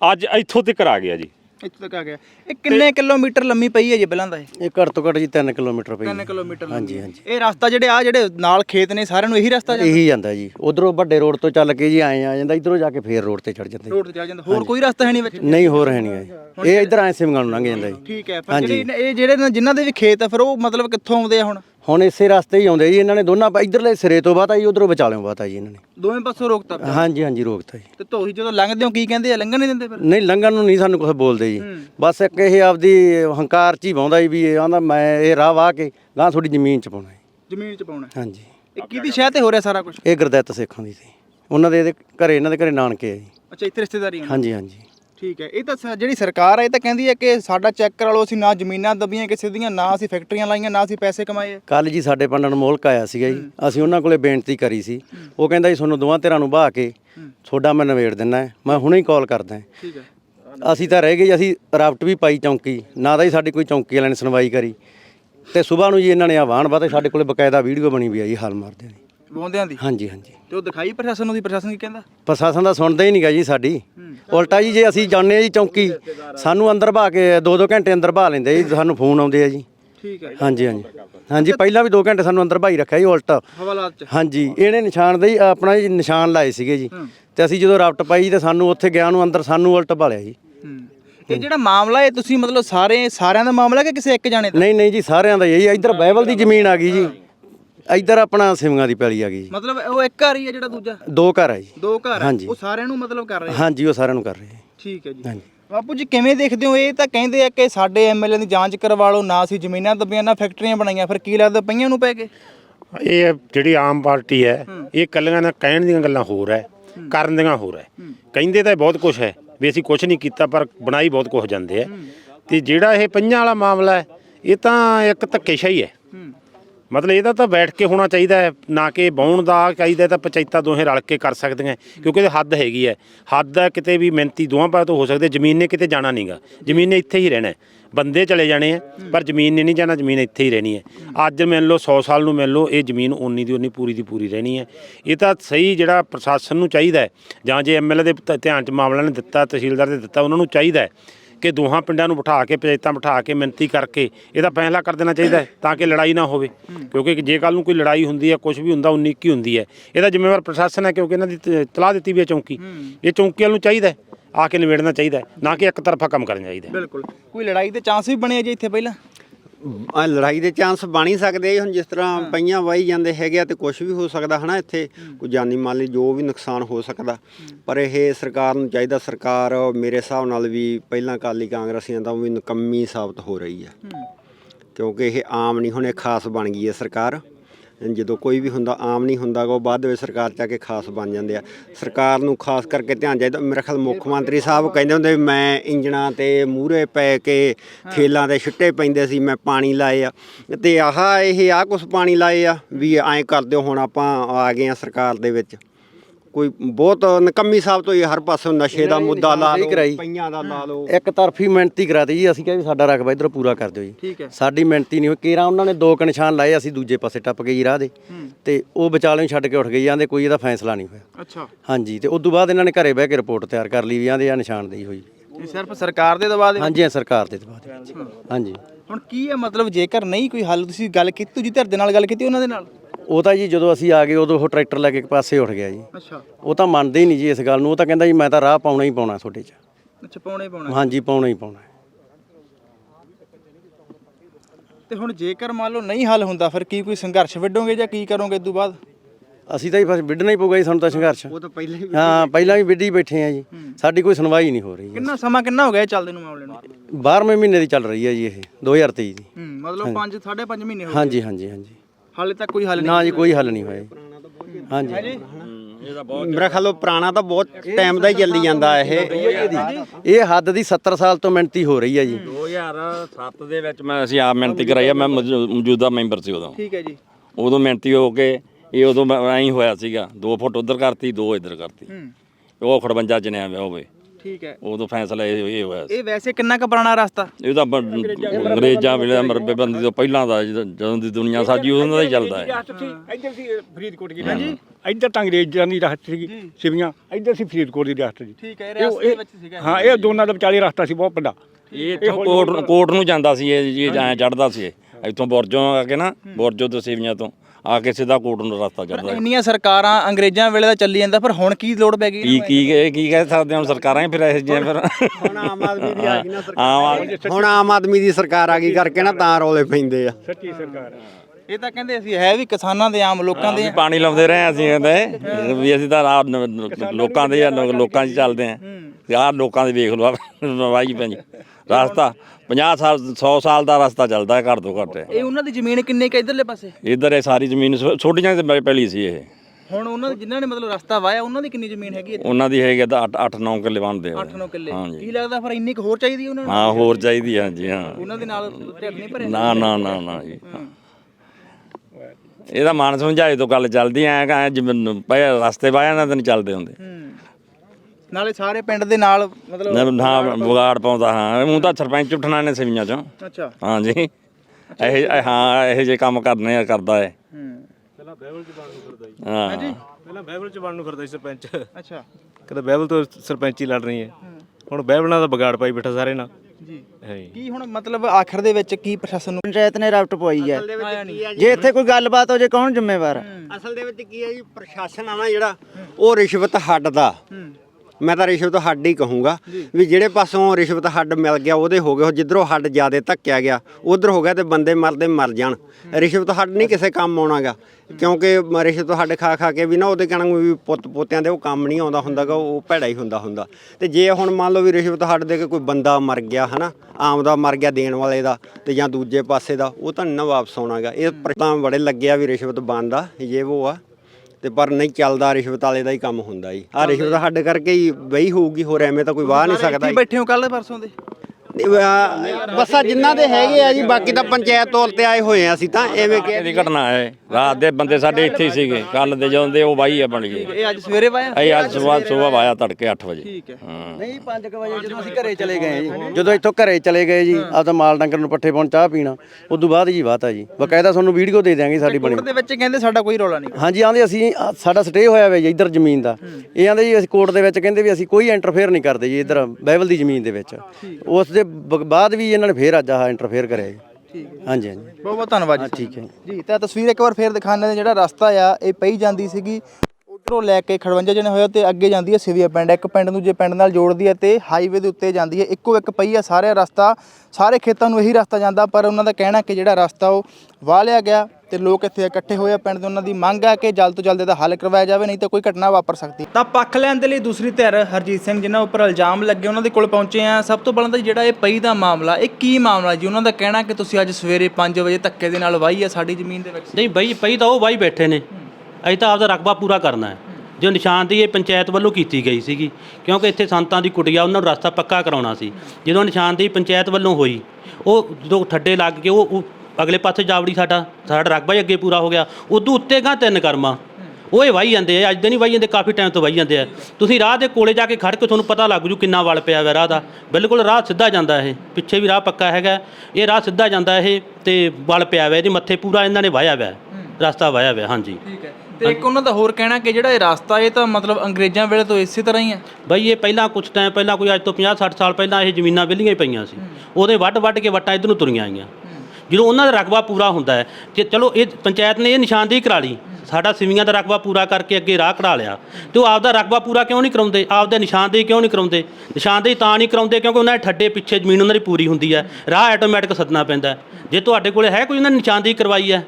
ਅੱਜ ਇੱਥੋਂ ਤੱਕ ਆ ਗਿਆ ਜੀ। ਇੱਥੇ ਤੱਕ ਆ ਗਿਆ। ਇਹ ਕਿੰਨੇ ਕਿਲੋਮੀਟਰ ਲੰਮੀ ਪਈ ਹੈ ਜੀ ਪਹਿਲਾਂ ਦਾ ਇਹ? ਇਹ ਘੱਟ ਤੋਂ ਘੱਟ ਜੀ 3 ਕਿਲੋਮੀਟਰ ਪਈ। 3 ਕਿਲੋਮੀਟਰ ਹਾਂਜੀ ਹਾਂਜੀ। ਇਹ ਰਸਤਾ ਜਿਹੜੇ ਆ ਜਿਹੜੇ ਨਾਲ ਖੇਤ ਨੇ ਸਾਰਿਆਂ ਨੂੰ ਇਹੀ ਰਸਤਾ ਜਾਂਦਾ? ਇਹੀ ਜਾਂਦਾ ਜੀ। ਉਧਰੋਂ ਵੱਡੇ ਰੋਡ ਤੋਂ ਚੱਲ ਕੇ ਜੀ ਆਏ ਆ ਜਾਂਦਾ ਇਧਰੋਂ ਜਾ ਕੇ ਫੇਰ ਰੋਡ ਤੇ ਚੜ ਜਾਂਦੇ। ਰੋਡ ਤੇ ਚੱਲ ਜਾਂਦਾ। ਹੋਰ ਕੋਈ ਰਸਤਾ ਹੈ ਨਹੀਂ ਵਿੱਚ? ਨਹੀਂ ਹੋ ਰਹੇ ਨਹੀਂ ਇਹ ਇਧਰ ਆਏ ਸਿਮਗਾਂ ਨੂੰ ਲੰਘ ਜਾਂਦਾ ਜੀ। ਠੀਕ ਹੈ ਪਰ ਜਿਹੜੇ ਇਹ ਜਿਹੜੇ ਜਿਨ੍ਹਾਂ ਦੇ ਵੀ ਖੇਤ ਆ ਫਿਰ ਉਹ ਮਤਲਬ ਕਿੱਥੋਂ ਆਉਂਦੇ ਆ ਹੁਣ? ਹੁਣ ਇਸੇ ਰਸਤੇ ਹੀ ਆਉਂਦੇ ਜੀ ਇਹਨਾਂ ਨੇ ਦੋਨਾਂ ਪਾ- ਇਧਰਲੇ ਸਿਰੇ ਤੋਂ ਬਾਤ ਆਈ ਉਧਰੋਂ ਵਿਚਾਲਿਓਂ ਬਾਤ ਆਈ ਇਹਨਾਂ ਨੇ। ਦੋਵੇਂ ਪਾਸੋਂ ਰੋਕਤਾ ਪਿਆ। ਹਾਂਜੀ ਹਾਂਜੀ ਰੋਕਤਾ ਜੀ। ਤੇ ਤੋਹੀ ਜਦੋਂ ਲੰਘਦੇ ਹੋ ਕੀ ਕਹਿੰਦੇ ਆ? ਲੰਘਣ ਨਹੀਂ ਦਿੰਦੇ ਫਿਰ? ਨਹੀਂ ਲੰਘਣ ਨੂੰ ਨਹੀਂ ਸਾਨੂੰ ਕੁਝ ਬੋਲਦੇ ਜੀ। ਬਸ ਇੱਕ ਇਹ ਆਪਦੀ ਹੰਕਾਰ ਚ ਹੀ ਬਾਉਂਦਾ ਜੀ ਵੀ ਇਹ ਆਂਦਾ ਮੈਂ ਇਹ ਰਾਹ ਵਾਹ ਕੇ ਗਾਂ ਤੁਹਾਡੀ ਜ਼ਮੀਨ ਚ ਪਾਉਣਾ ਹੈ ਜ਼ਮੀਨ 'ਚ ਪਾਉਣਾ। ਹਾਂਜੀ। ਇਹ ਕਿਹਦੀ ਸ਼ਹਿ ਤੇ ਹੋ ਰਿਹਾ ਸਾਰਾ ਕੁਝ ਇਹ ਗੁਰਦਿੱਤ ਸੇਖਾਂ ਦੀ ਸੀ। ਉਹਨਾਂ ਦੇ ਇਹਦੇ ਘਰੇ ਇਹਨਾਂ ਦੇ ਘਰੇ ਨਾਨਕੇ ਆ ਜੀ। ਅੱਛਾ ਇੱਥੇ ਰਿਸ਼ਤੇਦਾਰੀ ਹੈ ਹਾਂਜੀ ਹਾਂਜੀ। ਠੀਕ ਹੈ ਇਹ ਤਾਂ ਸ- ਜਿਹੜੀ ਸਰਕਾਰ ਹੈ ਇਹ ਤਾਂ ਕਹਿੰਦੀ ਹੈ ਕਿ ਸਾਡਾ ਚੈੱਕ ਕਰਾ ਲਓ ਅਸੀਂ ਨਾ ਜ਼ਮੀਨਾਂ ਦਬੀਆਂ ਕਿਸੇ ਦੀਆਂ ਨਾ ਅਸੀਂ ਫੈਕਟਰੀਆਂ ਲਾਈਆਂ ਨਾ ਅਸੀਂ ਪੈਸੇ ਕਮਾਏ। ਆ। ਕੱਲ ਜੀ ਸਾਡੇ ਪਿੰਡ ਅਨਮੋਲਕ ਆਇਆ ਸੀਗਾ ਜੀ। ਅਸੀਂ ਉਹਨਾਂ ਕੋਲੇ ਬੇਨਤੀ ਕਰੀ ਸੀ। ਉਹ ਕਹਿੰਦਾ ਜੀ ਤੁਹਾਨੂੰ ਦੋਵਾਂ ਧਿਰਾਂ ਨੂੰ ਬਾਹ ਕੇ ਤੁਹਾਡਾ ਮੈਂ ਨਵੇੜ ਹੈ। ਮੈਂ ਹੁਣੇ ਹੀ ਕਾਲ ਕਰਦਾ ਠੀਕ ਹੈ। ਅਸੀਂ ਤਾਂ ਰਹਿ ਗਏ ਜੀ ਅਸੀਂ ਰਾਵਟ ਵੀ ਪਾਈ ਚੌਂਕੀ। ਨਾ ਤਾਂ ਹੀ ਸਾਡੀ ਕੋਈ ਚੌਂਕੀ ਵਾਲਿਆਂ ਨੇ ਸੁਣਵਾਈ ਕਰੀ। ਤੇ ਸਵੇਰ ਨੂੰ ਜੀ ਇਹਨਾਂ ਨੇ ਆਵਾਨ ਬਾਤੇ ਸਾਡੇ ਕੋਲੇ ਬਕਾਇਦਾ ਵੀਡੀਓ ਬਣੀ ਵੀ ਆ ਜੀ ਹਾਲ ਮਾਰਦੇ ਬੋਂਦਿਆਂ ਦੀ? ਹਾਂਜੀ ਹਾਂਜੀ। ਤੇ ਉਹ ਦਿਖਾਈ ਪ੍ਰਸ਼ਾਸਨ ਨੂੰ ਦੀ ਪ੍ਰਸ਼ਾਸਨ ਕੀ ਕਹਿੰਦਾ? ਪ੍ਰਸ਼ਾਸਨ ਦਾ ਸੁਣਦਾ ਹੀ ਨਹੀਂਗਾ ਜੀ ਸਾਡੀ। ਉਲਟਾ ਜੀ ਜੇ ਅਸੀਂ ਜਾਂਦੇ ਆ ਜੀ ਚੌਂਕੀ ਸਾਨੂੰ ਅੰਦਰ ਬਹਾ ਕੇ 2-2 ਘੰਟੇ ਅੰਦਰ ਬਹਾ ਲੈਂਦੇ ਜੀ ਸਾਨੂੰ ਫੋਨ ਆਉਂਦੇ ਆ ਜੀ। ਠੀਕ ਹੈ ਹਾਂਜੀ ਹਾਂਜੀ। ਹਾਂਜੀ ਪਹਿਲਾਂ ਵੀ 2 ਘੰਟੇ ਸਾਨੂੰ ਅੰਦਰ ਭਾਈ ਰੱਖਿਆ ਜੀ ਉਲਟਾ। ਹਵਾਲਾਤ ਚ। ਹਾਂਜੀ ਇਹਨੇ ਨਿਸ਼ਾਨ ਦੇ ਆਪਣਾ ਜੀ ਨਿਸ਼ਾਨ ਲਾਏ ਸੀਗੇ ਜੀ। ਤੇ ਅਸੀਂ ਜਦੋਂ ਰਾਫਟ ਪਾਈ ਤੇ ਸਾਨੂੰ ਉੱਥੇ ਗਿਆ ਨੂੰ ਅੰਦਰ ਸਾਨੂੰ ਉਲਟ ਭਾਲਿਆ ਜੀ। ਇਹ ਜਿਹੜਾ ਮਾਮਲਾ ਹੈ ਤੁਸੀਂ ਮਤਲਬ ਸਾਰੇ ਸਾਰਿਆਂ ਦਾ ਮਾਮਲਾ ਕਿ ਕਿਸੇ ਇੱਕ ਜਾਣੇ ਦਾ? ਨਹੀਂ ਨਹੀਂ ਜੀ ਸਾਰਿਆਂ ਦਾ ਹੀ ਹੈ ਇੱਧਰ ਬਾਈਬਲ ਦੀ ਜ਼ਮੀਨ ਆ ਗਈ ਜੀ। ਇੱਧਰ ਆਪਣਾ ਸਿਮੀਆਂ ਦੀ ਪੈਲੀ ਆ ਗਈ ਜੀ। ਮਤਲਬ ਉਹ ਇੱਕ ਘਰ ਹੀ ਹੈ ਜਿਹੜਾ ਦੂਜਾ? ਦੋ ਘਰ ਆ ਜੀ। ਦੋ ਘਰ ਆ। ਹਾਂਜੀ। ਉਹ ਸਾਰਿਆਂ ਨੂੰ ਮਤਲਬ ਕਰ ਰਹੇ ਆ? ਹਾਂਜੀ ਉਹ ਸਾਰਿਆਂ ਨੂੰ ਕਰ ਰਹੇ ਆ। ਠੀਕ ਹੈ ਜੀ। ਹਾਂਜੀ। ਬਾਪੂ ਜੀ ਕਿਵੇਂ ਦੇਖਦੇ ਹੋ? ਇਹ ਤਾਂ ਕਹਿੰਦੇ ਆ ਕਿ ਸਾਡੇ ਐਮਐਲਏ ਦੀ ਜਾਂਚ ਕਰਵਾ ਲਓ ਨਾ ਅਸੀਂ ਜ਼ਮੀਨਾਂ ਦੱਬੀਆਂ ਨਾ ਫੈਕਟਰੀਆਂ ਬਣਾਈਆਂ। ਫਿਰ ਕੀ ਲੱਗਦਾ ਪਈਆਂ ਨੂੰ ਪੈ ਗਏ ਇਹ ਜਿਹੜੀ ਆਮ ਪਾਰਟੀ ਹੈ ਇਹ ਕੱਲੀਆਂ ਨਾ ਕਹਿਣ ਦੀਆਂ ਗੱਲਾਂ ਹੋਰ ਹੈ ਕਰਨ ਦੀਆਂ ਹੋਰ ਹੈ। ਕਹਿੰਦੇ ਤਾਂ ਬਹੁਤ ਕੁਝ ਹੈ ਵੀ ਅਸੀਂ ਕੁਝ ਨਹੀਂ ਕੀਤਾ ਪਰ ਬਣਾਈ ਬਹੁਤ ਕੁਝ ਜਾਂਦੇ ਆ। ਤੇ ਜਿਹੜਾ ਇਹ ਪੰਜਾਂ ਵਾਲਾ ਮਾਮਲਾ ਹੈ ਇਹ ਤਾਂ ਇੱਕ ਧੱਕੇਸ਼ਾਹੀ ਹੈ। ਮਤਲਬ ਇਹਦਾ ਤਾਂ ਬੈਠ ਕੇ ਹੋਣਾ ਚਾਹੀਦਾ ਹੈ, ਨਾ ਕਿ ਬਾਉਣ ਦਾ ਚਾਹੀਦਾ ਤਾਂ ਪੰਚਾਇਤਾਂ ਦੋਹੇ ਰਲ ਕੇ ਕਰ ਸਕਦੀਆਂ ਕਿਉਂਕਿ ਇਹ ਹੱਦ ਹੈਗੀ ਹੈ। ਹੱਦ ਹੈ ਕਿਤੇ ਵੀ ਮਿਹਨਤੀ ਦੋਹਾਂ ਪਾਸੇ ਤੋਂ ਹੋ ਸਕਦੇ ਜ਼ਮੀਨ ਨੇ ਕਿਤੇ ਜਾਣਾ ਨਹੀਂਗਾ ਜ਼ਮੀਨ ਨੇ ਇੱਥੇ ਹੀ ਰਹਿਣਾ ਬੰਦੇ ਚਲੇ ਜਾਣੇ ਆ ਪਰ ਜ਼ਮੀਨ ਨੇ ਨਹੀਂ ਜਾਣਾ, ਜ਼ਮੀਨ ਇੱਥੇ ਹੀ ਰਹਿਣੀ ਹੈ। ਅੱਜ ਮਿਲ ਲਓ 100 ਸਾਲ ਨੂੰ ਮਿਲ ਲਓ, ਇਹ ਜ਼ਮੀਨ ਉਨੀ ਦੀ ਉਨੀ ਪੂਰੀ ਦੀ ਪੂਰੀ ਰਹਿਣੀ ਹੈ। ਇਹ ਤਾਂ ਸਹੀ ਜਿਹੜਾ ਪ੍ਰਸ਼ਾਸਨ ਨੂੰ ਚਾਹੀਦਾ ਜਾਂ ਜੇ ਐਮਐਲਏ ਦੇ ਧਿਆਨ ਚ ਮਾਮਲਾ ਨੇ ਦਿੱਤਾ, ਤਹਿਸੀਲਦਾਰ ਦੇ ਦਿੱਤਾ, ਉਹਨਾਂ ਨੂੰ ਚਾਹੀਦਾ ਕਿ ਦੋਹਾਂ ਪਿੰਡਾਂ ਨੂੰ ਬਿਠਾ ਕੇ ਪੰਚਾਇਤਾਂ ਬਿਠਾ ਕੇ ਮਿਹਨਤੀ ਕਰਕੇ ਇਹਦਾ ਫੈਸਲਾ ਕਰ ਦੇਣਾ ਚਾਹੀਦਾ ਹੈ ਤਾਂ ਕਿ ਲੜਾਈ ਨਾ ਹੋਵੇ। ਕਿਉਂਕਿ ਜੇ ਕੱਲ ਨੂੰ ਕੋਈ ਲੜਾਈ ਹੁੰਦੀ ਹੈ ਕੁਝ ਵੀ ਹੁੰਦਾ ਉਨੀ ਕੀ ਹੁੰਦੀ ਹੈ। ਇਹਦਾ ਜ਼ਿੰਮੇਵਾਰ ਪ੍ਰਸ਼ਾਸਨ ਹੈ ਕਿਉਂਕਿ ਇਹਨਾਂ ਦੀ ਤਲਾਹ ਦਿੱਤੀ ਵੀ ਹੈ ਚੌਂਕੀ। ਇਹ ਚੌਂਕੀ ਵਾਲ ਨੂੰ ਚਾਹੀਦਾ ਆ ਕੇ ਨਿਬੇੜਨਾ ਚਾਹੀਦਾ ਨਾ ਕਿ ਇੱਕ ਤਰਫਾ ਕੰਮ ਕਰਨਾ ਚਾਹੀਦਾ ਬਿਲਕੁਲ। ਕੋਈ ਲੜਾਈ ਦੇ ਚਾਂਸ ਵੀ ਬਣੇ ਆ ਜੀ ਇੱਥੇ ਪਹਿਲਾਂ? ਆ ਲੜਾਈ ਦੇ ਚਾਂਸ ਬਣ ਹੀ ਸਕਦੇ ਆ, ਹੁਣ ਜਿਸ ਤਰ੍ਹਾਂ ਪਈਆਂ ਵਾਈ ਜਾਂਦੇ ਹੈਗੇ ਆ ਤੇ ਕੁਝ ਵੀ ਹੋ ਸਕਦਾ ਹਨਾ ਇੱਥੇ। ਕੋਈ ਜਾਨੀ ਮਾਲੀ ਜੋ ਵੀ ਨੁਕਸਾਨ ਹੋ ਸਕਦਾ। ਪਰ ਇਹ ਸਰਕਾਰ ਨੂੰ ਚਾਹੀਦਾ ਸਰਕਾਰ ਮੇਰੇ ਹਿਸਾਬ ਨਾਲ ਵੀ ਪਹਿਲਾਂ ਕਾਲੀ ਕਾਂਗਰਸੀਆਂ ਤਾਂ ਵੀ ਨਕੰਮੀ ਸਾਬਤ ਹੋ ਰਹੀ ਹੈ। ਕਿਉਂਕਿ ਇਹ ਆਮ ਨਹੀਂ ਹੁਣ ਇਹ ਖਾਸ ਬਣ ਗਈ ਹੈ ਸਰਕਾਰ। ਜਦੋਂ ਕੋਈ ਵੀ ਹੁੰਦਾ ਆਮ ਨਹੀਂ ਹੁੰਦਾ ਉਹ ਬਾਅਦ ਵਿੱਚ ਸਰਕਾਰ ਚ ਆ ਕੇ ਖਾਸ ਬਣ ਜਾਂਦੇ ਆ। ਸਰਕਾਰ ਨੂੰ ਖਾਸ ਕਰਕੇ ਧਿਆਨ ਚਾਹੀਦਾ ਮੇਰੇ ਖਿਆਲ ਮੁੱਖ ਮੰਤਰੀ ਸਾਹਿਬ ਕਹਿੰਦੇ ਹੁੰਦੇ ਵੀ ਮੈਂ ਇੰਜਣਾ ਤੇ ਮੂਹਰੇ ਪੈ ਕੇ ਖੇਲਾਂ ਦੇ ਛਿੱਟੇ ਪੈਂਦੇ ਸੀ ਮੈਂ ਪਾਣੀ ਲਾਏ ਆ। ਤੇ ਆਹ ਇਹ ਆ ਕੁਛ ਪਾਣੀ ਲਾਏ ਆ ਵੀ ਐਂ ਕਰ ਦਿਓ ਹੁਣ ਆਪਾਂ ਆ ਗਏ ਆ ਸਰਕਾਰ ਦੇ ਵਿੱਚ। ਕੋਈ ਬਹੁਤ ਨਕੰਮੀ ਸਾਬਤ ਹੋਈ ਹੈ ਹਰ ਪਾਸੇ ਨਸ਼ੇ ਦਾ ਮੁੱਦਾ ਲਾ ਲਓ। ਪਈਆਂ ਦਾ ਲਾ ਲਓ। ਇੱਕ ਤਰਫੀ ਮਿਹਨਤੀ ਕਰਾਤੀ ਜੀ ਅਸੀਂ ਕਿਹਾ ਵੀ ਸਾਡਾ ਰਕਬਾ ਇਧਰ ਪੂਰਾ ਕਰ ਦਿਓ ਜੀ। ਸਾਡੀ ਮਿਹਨਤੀ ਨਹੀਂ ਹੋਈ ਕੇਰਾ ਉਹਨਾਂ ਨੇ ਦੋ ਨਿਸ਼ਾਨ ਲਾਏ ਅਸੀਂ ਦੂਜੇ ਪਾਸੇ ਟੱਪ ਗਏ ਜੀ ਰਾਹ ਦੇ। ਤੇ ਉਹ ਵਿਚਾਲੇ ਛੱਡ ਕੇ ਉੱਠ ਗਏ ਜਾਂਦੇ ਕੋਈ ਇਹਦਾ ਫੈਸਲਾ ਨਹੀਂ ਹੋਇਆ। ਅੱਛਾ। ਹਾਂਜੀ ਤੇ ਉਸ ਤੋਂ ਬਾਅਦ ਇਹਨਾਂ ਨੇ ਘਰੇ ਬਹਿ ਕੇ ਰਿਪੋਰਟ ਤਿਆਰ ਕਰ ਲਈ ਵੀ ਆਂਦੇ ਆ ਨਿਸ਼ਾਨਦੇਹੀ ਹੋਈ। ਇਹ ਸਿਰਫ ਸਰਕਾਰ ਦੇ ਦਬਾਅ ਦੇ? ਹਾਂਜੀ ਇਹ ਸਰਕਾਰ ਦੇ ਦਬਾਅ ਦੇ ਹਾਂਜੀ। ਹੁਣ ਕੀ ਹੈ ਮਤਲਬ ਜੇਕਰ ਨਹੀਂ ਕੋਈ ਹੱਲ ਤੁਸੀਂ ਗੱਲ ਕੀਤੀ ਤੁਸੀਂ ਧਿਰ ਦੇ ਨਾਲ ਗੱਲ ਕੀਤੀ ਉਹਨਾਂ ਦੇ ਨਾਲ? ਉਹ ਤਾਂ ਜੀ ਜਦੋਂ ਅਸੀਂ ਆ ਗਏ ਉਦੋਂ ਉਹ ਟਰੈਕਟਰ ਲੈ ਕੇ ਇੱਕ ਪਾਸੇ ਉੱਠ ਗਿਆ ਜੀ। ਅੱਛਾ। ਉਹ ਤਾਂ ਮੰਨਦੇ ਹੀ ਨਹੀਂ ਜੀ ਇਸ ਗੱਲ ਨੂੰ। ਉਹ ਤਾਂ ਕਹਿੰਦਾ ਜੀ ਮੈਂ ਤਾਂ ਰਾਹ ਪਾਉਣਾ ਹੀ ਪਾਉਣਾ ਤੁਹਾਡੇ 'ਚ। ਅੱਛਾ ਪਾਉਣੇ ਪਾਉਣਾ। ਹਾਂਜੀ ਪਾਉਣਾ ਹੀ ਪਾਉਣਾ। ਤੇ ਹੁਣ ਜੇਕਰ ਮੰਨ ਲਓ ਨਹੀਂ ਹੱਲ ਹੁੰਦਾ ਫਿਰ ਕੀ ਕੋਈ ਸੰਘਰਸ਼ ਵਿੱਢੋਗੇ ਜਾਂ ਕੀ ਕਰੋਗੇ ਇਸ ਤੋਂ ਬਾਅਦ? ਅਸੀਂ ਤਾਂ ਹੀ ਬਸ ਵਿੱਢਣਾ ਹੀ ਪਊਗਾ ਜੀ ਸਾਨੂੰ ਤਾਂ ਸੰਘਰਸ਼। ਉਹ ਤਾਂ ਪਹਿਲਾਂ ਹੀ ਹਾਂ ਪਹਿਲਾਂ ਵੀ ਵਿੱਢੀ ਬੈਠੇ ਆ ਜੀ। ਸਾਡੀ ਕੋਈ ਸੁਣਵਾਈ ਨਹੀਂ ਹੋ ਰਹੀ ਜੀ। ਕਿੰਨਾ ਸਮਾਂ ਕਿੰਨਾ ਹੋ ਗਿਆ ਇਹ ਚੱਲਦੇ ਨੂੰ ਮਾਮਲੇ ਨੂੰ? 12ਵੇਂ ਮਹੀਨੇ ਦੀ ਚੱਲ ਰਹੀ ਹੈ ਜੀ ਇਹ 2023 ਦੀ। ਹੂੰ ਮਤਲਬ 5 5.5 ਮਹੀਨੇ ਹੋ ਗਏ। ਹਾਂਜੀ ਹਾਂਜੀ ਹਾਂਜੀ। ਹਾਲੇ ਤੱਕ ਕੋਈ ਹੱਲ ਨਹੀਂ ਨਾ ਜੀ ਕੋਈ ਹੱਲ ਨਹੀਂ ਹੋਇਆ ਜੀ। ਹਾਂਜੀ। ਮੇਰਾ ਖਿਆਲ ਉਹ ਪੁਰਾਣਾ ਤਾਂ ਬਹੁਤ ਟਾਈਮ ਦਾ ਹੀ ਚੱਲੀ ਜਾਂਦਾ ਇਹ। ਇਹ ਹੱਦ ਦੀ 70 ਸਾਲ ਤੋਂ ਮਿਹਨਤੀ ਹੋ ਰਹੀ ਹੈ ਜੀ। 2007 ਦੇ ਵਿੱਚ ਮੈਂ ਅਸੀਂ ਆਪ ਮਿਹਨਤੀ ਕਰਾਈ ਆ ਮੈਂ ਮੌਜੂ- ਮੌਜੂਦਾ ਮੈਂਬਰ ਸੀ ਉਦੋਂ। ਠੀਕ ਹੈ ਜੀ। ਉਦੋਂ ਮਿਹਨਤੀ ਹੋ ਕੇ ਇਹ ਉਦੋਂ ਐਂ ਹੀ ਹੋਇਆ ਸੀਗਾ। 2 ਫੁੱਟ ਉਧਰ ਕਰਤੀ 2 ਇੱਧਰ ਕਰਤੀ। ਉਹ ਖੜਵੰਜਾ ਚਨਿਆ ਹੋਇਆ ਹੋਵੇ। ਠੀਕ ਹੈ। ਉਦੋਂ ਫੈਸਲਾ ਇਹ ਇਹ ਹੋਇਆ ਸੀ। ਇਹ ਵੈਸੇ ਕਿੰਨਾ ਕੁ ਪੁਰਾਣਾ ਰਸਤਾ? ਇਹ ਤਾਂ ਬ- ਅੰਗਰੇਜ਼ਾਂ ਵੇਲੇ ਮਰਬੇ ਬੰਦੀ ਤੋਂ ਪਹਿਲਾਂ ਦਾ ਜਦੋਂ ਜਦੋਂ ਦੀ ਦੁਨੀਆ ਸਾਜੀ ਉਦੋਂ ਦਾ ਹੀ ਚੱਲਦਾ ਹੈ। ਇੱਧਰ ਸੀ ਫਰੀਦਕੋਟ ਦੀ ਹਾਂਜੀ। ਇੱਧਰ ਤਾਂ ਅੰਗਰੇਜ਼ਾਂ ਦੀ ਰਾਹਤ ਸੀਗੀ ਸਿਵੀਆਂ। ਇੱਧਰ ਸੀ ਫਰੀਦਕੋਟ ਦੀ ਰਾਹਤ ਜੀ ਠੀਕ ਹੈ ਇਹ- ਰਿਆਸਤ ਦੇ ਇਹ- ਵਿੱਚ ਸੀਗਾ ਹਾਂ ਇਹ ਦੋਨਾਂ ਦਾ ਵਿਚਾਲੇ ਰਸਤਾ ਸੀ ਬਹੁਤ ਵੱਡਾ। ਇਹ ਇੱਥੋਂ ਕੋਟ ਕੋਟ ਨੂੰ ਜਾਂਦਾ ਸੀ ਇਹ ਜੀ ਐਂ ਚੜਦਾ ਸੀ ਇਹ। ਇੱਥੋਂ ਬੁਰਜੋਂ ਆ ਕੇ ਨਾ ਬੁਰਜੋਂ ਤੋਂ ਸੇਵੀਆਂ ਤੋਂ। ਆ ਕੇ ਸਿੱਧਾ ਕੋਟ ਨੂੰ ਰਸਤਾ ਚੜਦਾ ਇੰਨੀਆਂ ਸਰਕਾਰਾਂ ਅੰਗਰੇਜ਼ਾਂ ਵੇਲੇ ਦਾ ਚੱਲੀ ਜਾਂਦਾ ਪਰ ਹੁਣ ਕੀ ਲੋੜ ਪੈ ਗਈ ਕੀ ਕੀ ਇਹ ਕੀ ਕਹਿ ਸਕਦੇ ਹੁਣ ਸਰਕਾਰਾਂ ਹੀ ਫਿਰ ਇਹ ਜਿਹੀਆਂ ਫਿਰ। ਹੁਣ ਆਮ ਆਦਮੀ ਦੀ ਆ ਗਈ ਨਾ ਆਮ ਆਦਮੀ ਸਰਕਾਰ ਹੁਣ ਆਮ ਆਦਮੀ ਦੀ ਸਰਕਾਰ ਆ ਗਈ ਕਰਕੇ ਨਾ ਤਾਂ ਰੌਲੇ ਪੈਂਦੇ ਆ। ਸੱਚੀ ਸਰਕਾਰ ਇਹ ਤਾਂ ਕਹਿੰਦੇ ਅਸੀਂ ਹੈ ਵੀ ਕਿਸਾਨਾਂ ਦੇ ਆਮ ਲੋਕਾਂ ਦੇ ਪਾਣੀ ਲਾਉਂਦੇ ਰਹੇ ਹਾਂ ਅਸੀਂ ਕਹਿੰਦੇ ਵੀ ਅਸੀਂ ਤਾਂ ਆਹ ਨ- ਨ- ਲੋਕਾਂ ਦੇ ਆ, ਲੋਕਾਂ 'ਚ ਚੱਲਦੇ ਆਂ। ਆਹ ਲੋਕਾਂ ਦੇ ਵੇਖ ਲਓ ਵਾਈ ਪੈਂਦੀ। ਰਸਤਾ 50 ਸਾਲ 100 ਸਾਲ ਦਾ ਰਸਤਾ ਚੱਲਦਾ ਹੈ ਘੱਟ ਤੋਂ ਘੱਟ। ਇਹ ਉਹਨਾਂ ਦੀ ਜ਼ਮੀਨ ਕਿੰਨੇ ਕੁ ਇਧਰਲੇ ਪਾਸੇ? ਇੱਧਰ ਇਹ ਸਾਰੀ ਜ਼ਮੀਨ ਛੋ- ਛੋਟੀਆਂ ਤੇ ਪਹਿਲੀ ਸੀ ਇਹ। ਹੁਣ ਉਹਨਾਂ ਦੇ ਜਿਨ੍ਹਾਂ ਨੇ ਮਤਲਬ ਰਸਤਾ ਵਾਇਆ ਉਹਨਾਂ ਦੀ ਕਿੰਨੀ ਜ਼ਮੀਨ ਹੈਗੀ ਉਹਨਾਂ ਦੀ ਹੈਗੀ ਤਾਂ 8 8 9 ਕਿੱਲੇ ਬਣਦੇ ਆ। 8-9 ਕਿੱਲੇ। ਕੀ ਲੱਗਦਾ ਫਿਰ ਇੰਨੀ ਕੁ ਹੋਰ ਚਾਹੀਦੀ ਉਹਨਾਂ ਨੂੰ? ਹਾਂ ਹੋਰ ਚਾਹੀਦੀ ਆ ਜੀ ਹਾਂ। ਉਹਨਾਂ ਦੇ ਨਾਲ ਢਿੱਡ ਨਹੀਂ ਭਰੇ ਨਾ ਨਾ ਨਾ ਨਾ ਜੀ। ਇਹਦਾ ਮਨ ਸਮਝਾਏ ਤੋਂ ਗੱਲ ਚੱਲਦੀ ਐ ਕਿ ਜਿਵੇਂ ਨ- ਪਏ ਰਸਤੇ ਵਾਇਆ ਨਾ ਤਾਂ ਨਹੀਂ ਚੱਲਦੇ ਹੁੰਦੇ। ਹੂੰ। ਨਾਲੇ ਸਾਰੇ ਪਿੰਡ ਦੇ ਨਾਲ ਮਤਲਬ ਨਾ ਨਾ ਵਿਗਾੜ ਪਾਉਂਦਾ ਹਾਂ। ਉਹ ਤਾਂ ਸਰਪੰਚ ਉਠਣਾ ਨੇ ਸਵੀਆਂ ਚੋਂ। ਅੱਛਾ। ਹਾਂ ਜੀ ਇਹ ਇਹ- ਹਾਂ ਇਹ ਜੇ ਕੰਮ ਕਰਨੇ ਆ ਕਰਦਾ ਹੈ। ਹੂੰ। ਹਾਂ ਪਹਿਲਾਂ ਬਹਿਬਲ ਚ ਬਣਨ ਨੂੰ ਫਿਰਦਾ ਸੀ ਸਰਪੰਚ। ਅੱਛਾ। ਕਦੇ ਬਹਿਬਲ ਤੋਂ ਸਰਪੰਚੀ ਲੜ ਰਹੀ ਹੈ। ਹੁਣ ਬਹਿਬਲਾਂ ਦਾ ਬਗਾੜ ਪਾਈ ਬੈਠਾ ਸਾਰੇ ਨਾਲ। ਜੀ। ਹੈ ਜੀ। ਕੀ ਹੁਣ ਮਤਲਬ ਆਖਰ ਦੇ ਵਿੱਚ ਕੀ ਪ੍ਰਸ਼ਾਸਨ ਨੂੰ ਪੰਚਾਇਤ ਨੇ ਰਫਟ ਪਵਾਈ ਹੈ ਜੇ? ਇੱਥੇ ਕੋਈ ਗੱਲਬਾਤ ਹੋ ਜੇ ਕੌਣ ਜ਼ਿੰਮੇਵਾਰ ਹੈ। ਅਸਲ ਦੇ ਵਿੱਚ ਕੀ ਹੈ ਜੀ? ਪ੍ਰਸ਼ਾਸਨ ਆ ਨਾ ਜਿਹੜਾ ਉਹ ਰਿਸ਼ਵਤ ਹੱਡਦਾ ਮੈਂ ਤਾਂ ਰਿਸ਼ਵਤ ਹੱਡ ਹੀ ਕਹੂੰਗਾ ਵੀ ਜਿਹੜੇ ਪਾਸੋਂ ਰਿਸ਼ਵਤ ਹੱਡ ਮਿਲ ਗਿਆ ਉਹਦੇ ਹੋ ਗਏ ਉਹ ਜਿੱਧਰੋਂ ਹੱਡ ਜ਼ਿਆਦੇ ਧੱਕਿਆ ਗਿਆ ਉਧਰ ਹੋ ਗਿਆ ਤੇ ਬੰਦੇ ਮਰਦੇ ਮਰ ਜਾਣ। ਰਿਸ਼ਵਤ ਹੱਡ ਨਹੀਂ ਕਿਸੇ ਕੰਮ ਆਉਣਾਗਾ ਕਿਉਂਕਿ ਰਿਸ਼ਵਤ ਹੱਡ ਖਾ ਖਾ ਕੇ ਵੀ ਨਾ ਉਹਦੇ ਕਹਿਣਾ ਵੀ ਪੁੱਤ ਪੋਤਿਆਂ ਦੇ ਉਹ ਕੰਮ ਨਹੀਂ ਆਉਂਦਾ ਹੁੰਦਾਗਾ ਉਹ ਭੈੜਾ ਹੀ ਹੁੰਦਾ ਹੁੰਦਾ। ਤੇ ਜੇ ਹੁਣ ਮੰਨ ਲਓ ਵੀ ਰਿਸ਼ਵਤ ਹੱਡ ਦੇ ਕੇ ਕੋਈ ਬੰਦਾ ਮਰ ਗਿਆ ਹਨਾ ਆਮ ਦਾ ਮਰ ਗਿਆ ਦੇਣ ਵਾਲੇ ਦਾ ਤੇ ਜਾਂ ਦੂਜੇ ਪਾਸੇ ਦਾ ਉਹ ਤਾਂ ਨਾ ਵਾਪਸ ਆਉਣਾਗਾ। ਇਹ ਤਾਂ ਬੜੇ ਲੱਗਿਆ ਵੀ ਰਿਸ਼ਵਤ ਬੰਦਾ ਇਹ ਉਹ ਆ ਤੇ ਪਰ ਨਹੀਂ ਚੱਲਦਾ ਰਿਸ਼ਵਤ ਵਾਲੇ ਦਾ ਹੀ ਕੰਮ ਹੁੰਦਾ ਜੀ। ਆ ਰਿਸ਼ਵਤ ਸਾਡੇ ਕਰਕੇ ਹੀ ਬਈ ਹੋਊਗੀ ਹੋਰ ਐਵੇਂ ਤਾਂ ਕੋਈ ਵਾਹ ਨਹੀਂ ਸਕਦਾ ਜੀ। ਬੈਠੇ ਹੋ ਕੱਲ ਪਰਸੋਂ ਦੇ। ਬਸ ਜਿਨ੍ਹਾਂ ਦੇ ਹੈਗੇ ਆ ਜੀ ਬਾਕੀ ਤਾਂ ਪੰਚਾਇਤ ਤੌਰ ਤੇ ਆਏ ਹੋਏ ਆ ਅਸੀਂ ਤਾਂ ਐਵੇਂ ਕਿ ਇਹਦੀ ਘਟਨਾ ਹੈ। ਰਾਤ ਦੇ ਬੰਦੇ ਸਾਡੇ ਇੱਥੇ ਹੀ ਸੀਗੇ ਕੱਲ ਦੇ ਜਦੋਂ ਦੇ ਉਹ ਬਾਈ ਆ ਬਣ ਗਏ। ਇਹ ਅੱਜ ਸਵੇਰੇ ਵਾਇਆ ਇਹ ਅੱਜ ਸਵੇਰ ਸਵੇਰ ਆਇਆ ਤੜਕੇ 8 ਵਜੇ। ਠੀਕ ਹੈ। ਹਾਂ। ਨਹੀਂ 5 ਵਜੇ ਜਦੋਂ ਅਸੀਂ ਘਰੇ ਚਲੇ ਗਏ ਜੀ ਜਦੋਂ ਇੱਥੋਂ ਘਰੇ ਚਲੇ ਗਏ ਜੀ ਆਪਦਾ ਮਾਲ ਡੰਗਰ ਨੂੰ ਪੱਠੇ ਪਾਉਣ ਚਾਹ ਪੀਣਾ ਉਦੋਂ ਬਾਅਦ ਜੀ ਬਾਤ ਆ ਜੀ। ਬਕਾਇਦਾ ਤੁਹਾਨੂੰ ਵੀਡੀਓ ਦੇ ਦਿਆਂਗੇ ਸਾਡੀ ਬਣੀ। ਕੋਰਟ ਦੇ ਵਿੱਚ ਕਹਿੰਦੇ ਸਾਡਾ ਕੋਈ ਰੌਲਾ ਨਹੀਂ। ਹਾਂਜੀ ਆਂਦੇ ਅਸੀਂ ਸਾਡਾ ਸਟੇ ਹੋਇਆ ਹੋਇਆ ਜੀ ਇੱਧਰ ਜ਼ਮੀਨ ਦਾ। ਇਹ ਆਂਦੇ ਜੀ ਅਸੀਂ ਕੋਰਟ ਦੇ ਵਿੱਚ ਕਹਿੰਦੇ ਵੀ ਅਸੀਂ ਕੋਈ ਇੰਟਰਫੇਅਰ ਨਹੀਂ ਕਰਦੇ ਜੀ ਇੱਧਰ ਬਾਈਬਲ ਦੀ ਜ਼ਮੀਨ ਦੇ ਵਿੱਚ। ਉਸ ਦੇ ਬ- ਬਾਅਦ ਵੀ ਇਹਨਾਂ ਨੇ ਫੇਰ ਅੱਜ ਆਹ ਇੰਟਰਫੇਅਰ ਕਰਿਆ ਜੀ। ਹਾਂਜੀ ਹਾਂਜੀ। ਬਹੁਤ ਬਹੁਤ ਧੰਨਵਾਦ ਜੀ। ਠੀਕ ਹੈ ਜੀ। ਤਾਂ ਤਸਵੀਰ ਇੱਕ ਵਾਰ ਫੇਰ ਦਿਖਾਣੇ ਦੇ ਜਿਹੜਾ ਰਸਤਾ ਆ ਇਹ ਪਈ ਜਾਂਦੀ ਸੀਗੀ। ਉਧਰੋਂ ਲੈ ਕੇ ਖੜਵੰਜਾ ਜਣੇ ਹੋਇਆ ਤੇ ਅੱਗੇ ਜਾਂਦੀ ਹੈ ਸਿਵੀਆ ਪਿੰਡ। ਇੱਕ ਪਿੰਡ ਨੂੰ ਜੇ ਪਿੰਡ ਨਾਲ ਜੋੜਦੀ ਹੈ ਤੇ ਹਾਈਵੇ ਦੇ ਉੱਤੇ ਜਾਂਦੀ ਹੈ। ਇੱਕੋ ਇੱਕ ਪਈ ਆ ਸਾਰੇ ਰਸਤਾ ਸਾਰੇ ਖੇਤਾਂ ਨੂੰ ਇਹੀ ਰਸਤਾ ਜਾਂਦਾ ਪਰ ਉਹਨਾਂ ਦਾ ਕਹਿਣਾ ਕਿ ਜਿਹੜਾ ਰਸਤਾ ਉਹ ਵਾਹ ਲਿਆ ਗਿਆ। ਤੇ ਲੋਕ ਇੱਥੇ ਇਕੱਠੇ ਹੋਏ ਆ ਪਿੰਡ ਦੇ ਉਹਨਾਂ ਦੀ ਮੰਗ ਹੈ ਕਿ ਜਲਦ ਤੋਂ ਜਲਦ ਇਹਦਾ ਹੱਲ ਕਰਵਾਇਆ ਜਾਵੇ ਨਹੀਂ ਤਾਂ ਕੋਈ ਘਟਨਾ ਵਾਪਰ ਸਕਦੀ ਤਾਂ ਪੱਖ ਲੈਣ ਦੇ ਲਈ ਦੂਸਰੀ ਧਿਰ ਹਰਜੀਤ ਸਿੰਘ ਜਿਨ੍ਹਾਂ ਉੱਪਰ ਇਲਜ਼ਾਮ ਲੱਗੇ ਉਹਨਾਂ ਦੇ ਕੋਲ ਪਹੁੰਚੇ ਆ ਸਭ ਤੋਂ ਪਹਿਲਾਂ ਤਾਂ ਜਿਹੜਾ ਇਹ ਪਈ ਦਾ ਮਾਮਲਾ ਇਹ ਕੀ ਮਾਮਲਾ ਜੀ? ਉਹਨਾਂ ਦਾ ਕਹਿਣਾ ਕਿ ਤੁਸੀਂ ਅੱਜ ਸਵੇਰੇ 5 ਵਜੇ ਧੱਕੇ ਦੇ ਨਾਲ ਵਾਹੀ ਆ ਸਾਡੀ ਜ਼ਮੀਨ ਦੇ ਵਿੱਚ। ਨਹੀਂ ਬਈ ਪਈ ਤਾਂ ਉਹ ਬਾਈ ਬੈਠੇ ਨੇ। ਅਸੀਂ ਤਾਂ ਆਪਦਾ ਰਕਬਾ ਪੂਰਾ ਕਰਨਾ ਹੈ। ਜੋ ਨਿਸ਼ਾਨਦੇਹੀ ਇਹ ਪੰਚਾਇਤ ਵੱਲੋਂ ਕੀਤੀ ਗਈ ਸੀਗੀ ਕਿਉਂਕਿ ਇੱਥੇ ਸੰਤਾਂ ਦੀ ਕੁਟੀਆ ਉਹਨਾਂ ਨੂੰ ਰਸਤਾ ਪੱਕਾ ਕਰਾਉਣਾ ਸੀ। ਜਦੋਂ ਨਿਸ਼ਾਨਦੇਹੀ ਪੰਚਾਇਤ ਵੱਲੋਂ ਹੋਈ ਉਹ ਜਦੋਂ ਠੱਡੇ ਲੱਗ ਉਹ ਉਹ ਅਗਲੇ ਪਾਸੇ ਜਾਵੜੀ ਸਾਡਾ ਸਾਡਾ ਰਕਬਾ ਹੀ ਅੱਗੇ ਪੂਰਾ ਹੋ ਗਿਆ। ਉਦੋਂ ਉੱਤੇ ਗਾਂ ਤਿੰਨ ਕਰਮਾ। ਉਹ ਇਹ ਵਾਈ ਜਾਂਦੇ ਆ ਅੱਜ ਦੇ ਨਹੀਂ ਵਾਈ ਜਾਂਦੇ ਕਾਫੀ ਟਾਈਮ ਤੋਂ ਵਾਈ ਜਾਂਦੇ ਆ। ਤੁਸੀਂ ਰਾਹ ਦੇ ਕੋਲੇ ਜਾ ਕੇ ਖੜ ਕੇ ਤੁਹਾਨੂੰ ਪਤਾ ਲੱਗ ਜੂ ਕਿੰਨਾ ਵਲ ਪਿਆ ਹੋਇਆ ਰਾਹ ਦਾ। ਬਿਲਕੁਲ ਰਾਹ ਸਿੱਧਾ ਜਾਂਦਾ ਇਹ ਪਿੱਛੇ ਵੀ ਰਾਹ ਪੱਕਾ ਹੈਗਾ। ਇਹ ਰਾਹ ਸਿੱਧਾ ਜਾਂਦਾ ਇਹ ਤੇ ਵਲ ਪਿਆ ਹੋਇਆ ਇਹਦੇ ਮੱਥੇ ਪੂਰਾ ਇਹਨਾਂ ਨੇ ਵਾਇਆ ਹੋਇਆ ਰਸਤਾ ਵਾਇਆ ਹੋਇਆ ਹਾਂਜੀ। ਠੀਕ ਹੈ। ਤੇ ਇੱਕ ਉਹਨਾਂ ਦਾ ਹੋਰ ਕਹਿਣਾ ਕਿ ਜਿਹੜਾ ਇਹ ਰਸਤਾ ਇਹ ਤਾਂ ਮਤਲਬ ਅੰਗਰੇਜ਼ਾਂ ਵੇਲੇ ਤੋਂ ਇਸੇ ਤਰ੍ਹਾਂ ਹੀ ਹੈ। ਬਈ ਇਹ ਪਹਿਲਾਂ ਕੁਝ ਟਾਈਮ ਪਹਿਲਾਂ ਕੋਈ ਅੱਜ ਤੋਂ 50 60 ਸਾਲ ਪਹਿਲਾਂ ਇਹ ਜ਼ਮੀਨਾਂ ਵਿਹਲੀਆਂ ਹੀ ਪਈਆਂ ਸੀ। ਉਹਦੇ ਵੱਢ ਵੱਢ ਕੇ ਵੱਟਾਂ ਇਧਰ ਨੂੰ ਤੁਰੀਆਂ ਆਈਆਂ। ਜਦੋਂ ਉਹਨਾਂ ਦਾ ਰਕਬਾ ਪੂਰਾ ਹੁੰਦਾ ਹੈ ਕਿ ਚਲੋ ਇਹ ਪੰਚਾਇਤ ਨੇ ਇਹ ਨਿਸ਼ਾਨਦੇਹੀ ਕਰਾ ਲਈ ਸਾਡਾ ਸਿਵੀਆਂ ਦਾ ਰਕਬਾ ਪੂਰਾ ਕਰਕੇ ਅੱਗੇ ਰਾਹ ਕਢਾ ਲਿਆ ਤੇ ਉਹ ਆਪਦਾ ਰਕਬਾ ਪੂਰਾ ਕਿਉਂ ਨਹੀਂ ਕਰਾਉਂਦੇ ਆਪਦੇ ਨਿਸ਼ਾਨਦੇਹੀ ਕਿਉਂ ਨਹੀਂ ਕਰਾਉਂਦੇ? ਨਿਸ਼ਾਨਦੇਹੀ ਤਾਂ ਨਹੀਂ ਕਰਾਉਂਦੇ ਕਿਉਂਕਿ ਉਹਨਾਂ ਦੇ ਠੱਡੇ ਪਿੱਛੇ ਜ਼ਮੀਨ ਉਹਨਾਂ ਦੀ ਪੂਰੀ ਹੁੰਦੀ ਹੈ ਰਾਹ ਆਟੋਮੈਟਿਕ ਸੱਦਣਾ ਪੈਂਦਾ। ਜੇ ਤੁਹਾਡੇ ਕੋਲੇ ਹੈ ਕੋਈ ਉਹਨਾਂ ਨੇ ਨਿਸ਼ਾਨਦੇਹੀ ਕਰਵਾਈ ਹੈ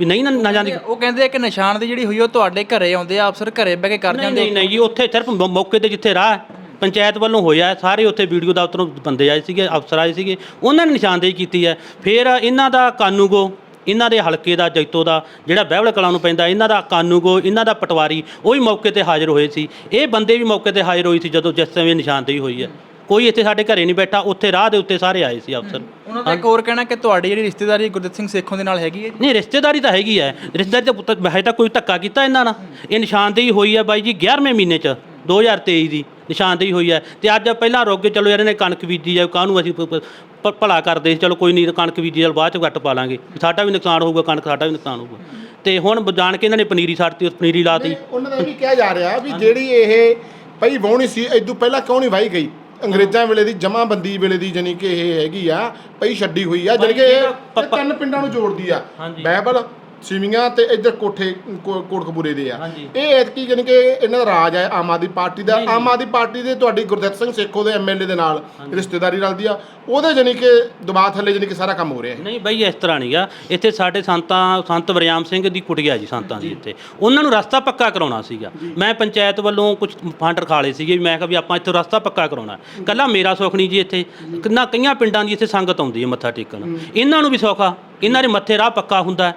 ਵੀ ਨਹੀਂ ਨਾ ਨਾ ਜਾਂਦੀ ਉਹ ਕਹਿੰਦੇ ਆ ਕਿ ਨਿਸ਼ਾਨ ਦੀ ਜਿਹੜੀ ਹੋਈ ਉਹ ਤੁਹਾਡੇ ਘਰੇ ਆਉਂਦੇ ਆ ਅਫਸਰ ਘਰੇ ਬਹਿ ਕੇ ਕਰ ਜਾਂਦੇ ਨਹੀਂ ਨਹੀਂ ਜੀ ਉੱਥੇ ਸਿਰਫ ਮੌਕੇ ਤੇ ਜਿੱਥੇ ਰਾਹ ਹੈ, ਪੰਚਾਇਤ ਵੱਲੋਂ ਹੋਇਆ ਸਾਰੇ ਉੱਥੇ ਵੀਡੀਓ ਦਫ਼ਤਰੋਂ ਬੰਦੇ ਆਏ ਸੀਗੇ ਅਫਸਰ ਆਏ ਸੀਗੇ ਉਹਨਾਂ ਨੇ ਨਿਸ਼ਾਨਦੇਹੀ ਕੀਤੀ ਹੈ। ਫਿਰ ਇਹਨਾਂ ਦਾ ਕਾਨੂੰਗੋ ਇਹਨਾਂ ਦੇ ਹਲਕੇ ਦਾ ਜੈਤੋ ਦਾ ਜਿਹੜਾ ਬਹਿਬਲ ਕਲਾਂ ਨੂੰ ਪੈਂਦਾ ਇਹਨਾਂ ਦਾ ਕਾਨੂੰਗੋ ਇਹਨਾਂ ਦਾ ਪਟਵਾਰੀ ਉਹ ਵੀ ਮੌਕੇ ਤੇ ਹਾਜ਼ਰ ਹੋਏ ਸੀ। ਇਹ ਬੰਦੇ ਵੀ ਮੌਕੇ ਤੇ ਹਾਜ਼ਰ ਹੋਏ ਸੀ ਜਦੋਂ ਜਿਸ ਸਮੇਂ ਨਿਸ਼ਾਨਦੇਹੀ ਹੋਈ ਹੈ। ਕੋਈ ਇੱਥੇ ਸਾਡੇ ਘਰੇ ਨਹੀਂ ਬੈਠਾ ਉੱਥੇ ਰਾਹ ਦੇ ਉੱਤੇ ਸਾਰੇ ਆਏ ਸੀ ਅਫਸਰ। ਉਹਨਾਂ ਦਾ ਇੱਕ ਹੋਰ ਕਹਿਣਾ ਕਿ ਤੁਹਾਡੀ ਜਿਹੜੀ ਰਿਸ਼ਤੇਦਾਰੀ ਗੁਰਦਿੱਤ ਸਿੰਘ ਸੇਖੋਂ ਦੇ ਨਾਲ ਹੈਗੀ ਹੈ ਨਹੀਂ ਰਿਸ਼ਤੇਦਾਰੀ ਤਾਂ ਹੈਗੀ ਹੈ। ਰਿਸ਼ਤੇਦਾਰੀ ਤਾਂ ਪੁੱਤ ਹਜੇ ਤਾਂ ਕੋਈ ਧੱਕਾ ਕੀਤਾ ਇਹਨਾਂ ਨਾਲ? ਇਹ ਨਿਸ਼ਾਨਦੇਹੀ ਹੋਈ ਹੈ ਬਾਈ ਜੀ 11ਵੇਂ ਮਹੀਨੇ ਚ। 2023 ਦੀ ਨਿਸ਼ਾਨਦੇਹੀ ਹੋਈ ਹੈ ਤੇ ਅੱਜ ਪਹਿਲਾਂ ਕੇ ਚਲੋ ਯਾਰ ਇਹਨੇ ਕਣਕ ਬੀਜੀ ਹੈ ਕਾਹਨੂੰ ਅਸੀਂ ਭ- ਭਲਾ ਕਰਦੇ ਸੀ ਚਲੋ ਕੋਈ ਨਹੀਂ ਕਣਕ ਬੀਜੀ ਚਲ ਬਾਅਦ ਚ ਘੱਟ ਪਾ ਲਾਂਗੇ। ਸਾਡਾ ਵੀ ਨੁਕਸਾਨ ਹੋਊਗਾ ਕਣਕ ਸਾਡਾ ਵੀ ਨੁਕਸਾਨ ਹੋਊਗਾ। ਤੇ ਹੁਣ ਜਾਣ ਕੇ ਇਹਨਾਂ ਨੇ ਪਨੀਰੀ ਛੱਡਤੀ ਉਸ ਪਨੀਰੀ ਲਾਤੀ। ਉਹਨਾਂ ਦਾ ਇਹ ਵੀ ਕਿਹਾ ਜਾ ਰਿਹਾ ਵੀ ਜਿਹੜੀ ਇਹ ਪਈ ਵਾਹੁਣੀ ਸੀ ਇਦੋਂ ਪਹਿਲਾਂ ਕਿਉਂ ਨਹੀਂ ਵਾਹੀ ਗਈ? ਅੰਗਰੇਜ਼ਾਂ ਵੇਲੇ ਦੀ ਜਮਾਬੰਦੀ ਵੇਲੇ ਦੀ ਜਾਨੀ ਕਿ ਇਹ ਹੈਗੀ ਆ ਪਈ ਛੱਡੀ ਹੋਈ ਆ ਜਾਨੀ ਕਿ ਇਹ ਇਹ ਤਿੰਨ ਪਿੰਡਾਂ ਨੂੰ ਜੋੜਦੀ ਆ। ਬਹਿਬਲ ਸਿਵੀਆਂ ਤੇ ਇੱਧਰ ਕੋਠੇ ਕੋ- ਕੋਟਕਪੂਰੇ ਦੇ ਆ। ਇਹ ਐਤਕੀ ਜਾਨੀ ਕਿ ਇਹਨਾਂ ਦਾ ਰਾਜ ਹੈ ਆਮ ਆਦਮੀ ਪਾਰਟੀ ਦਾ। ਆਮ ਆਦਮੀ ਪਾਰਟੀ ਦੇ ਤੁਹਾਡੀ ਗੁਰਦਿੱਤ ਸਿੰਘ ਸੇਖੋ ਦੇ ਐਮਐਲਏ ਦੇ ਨਾਲ ਰਿਸ਼ਤੇਦਾਰੀ ਰਲਦੀ ਆ। ਉਹਦੇ ਜਾਨੀ ਕਿ ਦਬਾਅ ਥੱਲੇ ਜਾਨੀ ਕਿ ਸਾਰਾ ਕੰਮ ਹੋ ਰਿਹਾ ਹੈ। ਨਹੀਂ ਬਈ ਇਸ ਤਰ੍ਹਾਂ ਨਹੀਂਗਾ ਇੱਥੇ ਸਾਡੇ ਸੰਤਾਂ ਸੰਤ ਵਰਿਆਮ ਸਿੰਘ ਦੀ ਕੁਟਿਆ ਜੀ ਸੰਤਾਂ ਦੀ ਇੱਥੇ। ਉਹਨਾਂ ਨੂੰ ਰਸਤਾ ਪੱਕਾ ਕਰਾਉਣਾ ਸੀਗਾ। ਮੈਂ ਪੰਚਾਇਤ ਵੱਲੋਂ ਕੁਝ ਫੰਡ ਰਖਾਲੇ ਸੀਗੇ ਵੀ ਮੈਂ ਕਿਹਾ ਵੀ ਆਪਾਂ ਇੱਥੇ ਰਸਤਾ ਪੱਕਾ ਕਰਾਉਣਾ। ਕੱਲਾ ਮੇਰਾ ਸੁੱਖ ਨਹੀਂ ਜੀ ਇੱਥੇ। ਕਿੰਨਾ ਕਈਆਂ ਪਿੰਡਾਂ ਦੀ ਇੱਥੇ ਸੰਗਤ ਆਉਂਦੀ ਹੈ ਮੱਥਾ ਟੇਕਣ। ਇਹਨਾਂ ਨੂੰ ਵੀ ਸੌਖਾ ਇਹਨਾਂ ਦੇ ਮੱਥੇ ਰਾਹ ਪੱਕਾ ਹੁੰਦਾ ਹੈ।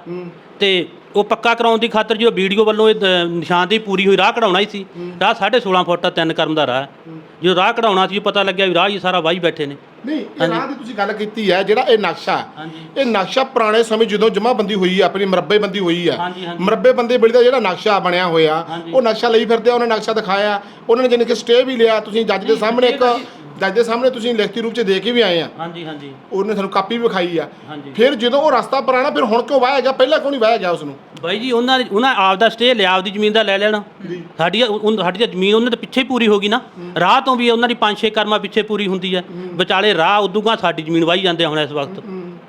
ਤੇ ਉਹ ਪੱਕਾ ਕਰਾਉਣ ਦੀ ਖਾਤਰ ਜੋ ਵੀਡੀਓ ਵੱਲੋਂ ਇਹ ਅ, ਨਿਸ਼ਾਨਦੇਹੀ ਪੂਰੀ ਹੋਈ ਰਾਹ ਕਢਾਉਣਾ ਹੀ ਸੀ। ਰਾਹ 16.5 ਫੁੱਟ ਤਿੰਨ ਕਰਮ ਦਾ ਰਾਹ ਹੈ। ਜੋ ਰਾਹ ਕਢਾਉਣਾ ਸੀ ਪਤਾ ਲੱਗਿਆ ਵੀ ਰਾਹ ਹੀ ਸਾਰਾ ਵਾਹੀ ਬੈਠੇ ਨੇ। ਨਹੀਂ ਇਹ ਰਾਹ ਦੀ ਤੁਸੀਂ ਗੱਲ ਕੀਤੀ ਹੈ ਜਿਹੜਾ ਇਹ ਨਕਸ਼ਾ ਹੈ, ਇਹ ਨਕਸ਼ਾ ਪੁਰਾਣੇ ਸਮੇਂ ਜਦੋਂ ਜਮਾਬੰਦੀ ਹੋਈ ਹੈ ਆਪਣੀ ਮਰੱਬੇਬੰਦੀ ਹੋਈ ਹੈ। ਮਰੱਬੇਬੰਦੀ ਵੇਲੇ ਦਾ ਜਿਹੜਾ ਨਕਸ਼ਾ ਬਣਿਆ ਹੋਇਆ ਉਹ ਨਕਸ਼ਾ ਲਈ ਫਿਰਦੇ ਆ ਉਹਨੇ ਨਕਸ਼ਾ ਦਿਖਾਇਆ ਉਹਨਾਂ ਨੇ ਜਾਣੀ ਕਿ ਸਟੇ ਵੀ ਲਿਆ ਤੁਸੀਂ ਜੱਜ ਦੇ ਸਾਹਮਣੇ ਇੱਕ ਜੱਜ ਦੇ ਸਾਹਮਣੇ ਤੁਸੀਂ ਲਿਖਤੀ ਰੂਪ 'ਚ ਦੇ ਕੇ ਵੀ ਆਏ ਆ। ਹਾਂਜੀ ਹਾਂਜੀ। ਉਹਨੇ ਤੁਹਾਨੂੰ ਕਾਪੀ ਵੀ ਵਿਖਾਈ ਆ। ਫਿਰ ਜਦੋਂ ਉਹ ਰਸਤਾ ਪੁਰਾਣਾ ਫਿਰ ਹੁਣ ਕਿਉਂ ਵਾਇਆ ਗਿਆ? ਪਹਿਲਾਂ ਕਿਉਂ ਨਹੀਂ ਵਾਇਆ ਗਿਆ ਉਸ ਨੂੰ ਬਾਈ ਜੀ ਉਹਨਾਂ ਨੇ ਉਹਨਾਂ ਆਪ ਦਾ ਸਟੇ ਲਿਆ ਆਪਦੀ ਜ਼ਮੀਨ ਦਾ ਲੈ ਲੈਣਾ। ਸਾਡੀ ਉਹ- ਸਾਡੀ ਤਾਂ ਜ਼ਮੀਨ ਉਹਨਾਂ ਦੇ ਪਿੱਛੇ ਹੀ ਪੂਰੀ ਹੋ ਗਈ ਨਾ। ਰਾਹ ਤੋਂ ਵੀ ਉਹਨਾਂ ਦੀ 5-6 ਕਰਮਾ ਪਿੱਛੇ ਪੂਰੀ ਹੁੰਦੀ ਹੈ। ਵਿਚਾਲੇ ਰਾਹ ਉਦੋਂ ਸਾਡੀ ਜ਼ਮੀਨ ਵਾਹੀ ਜਾਂਦੇ ਆ ਹੁਣ ਇਸ ਵਕਤ।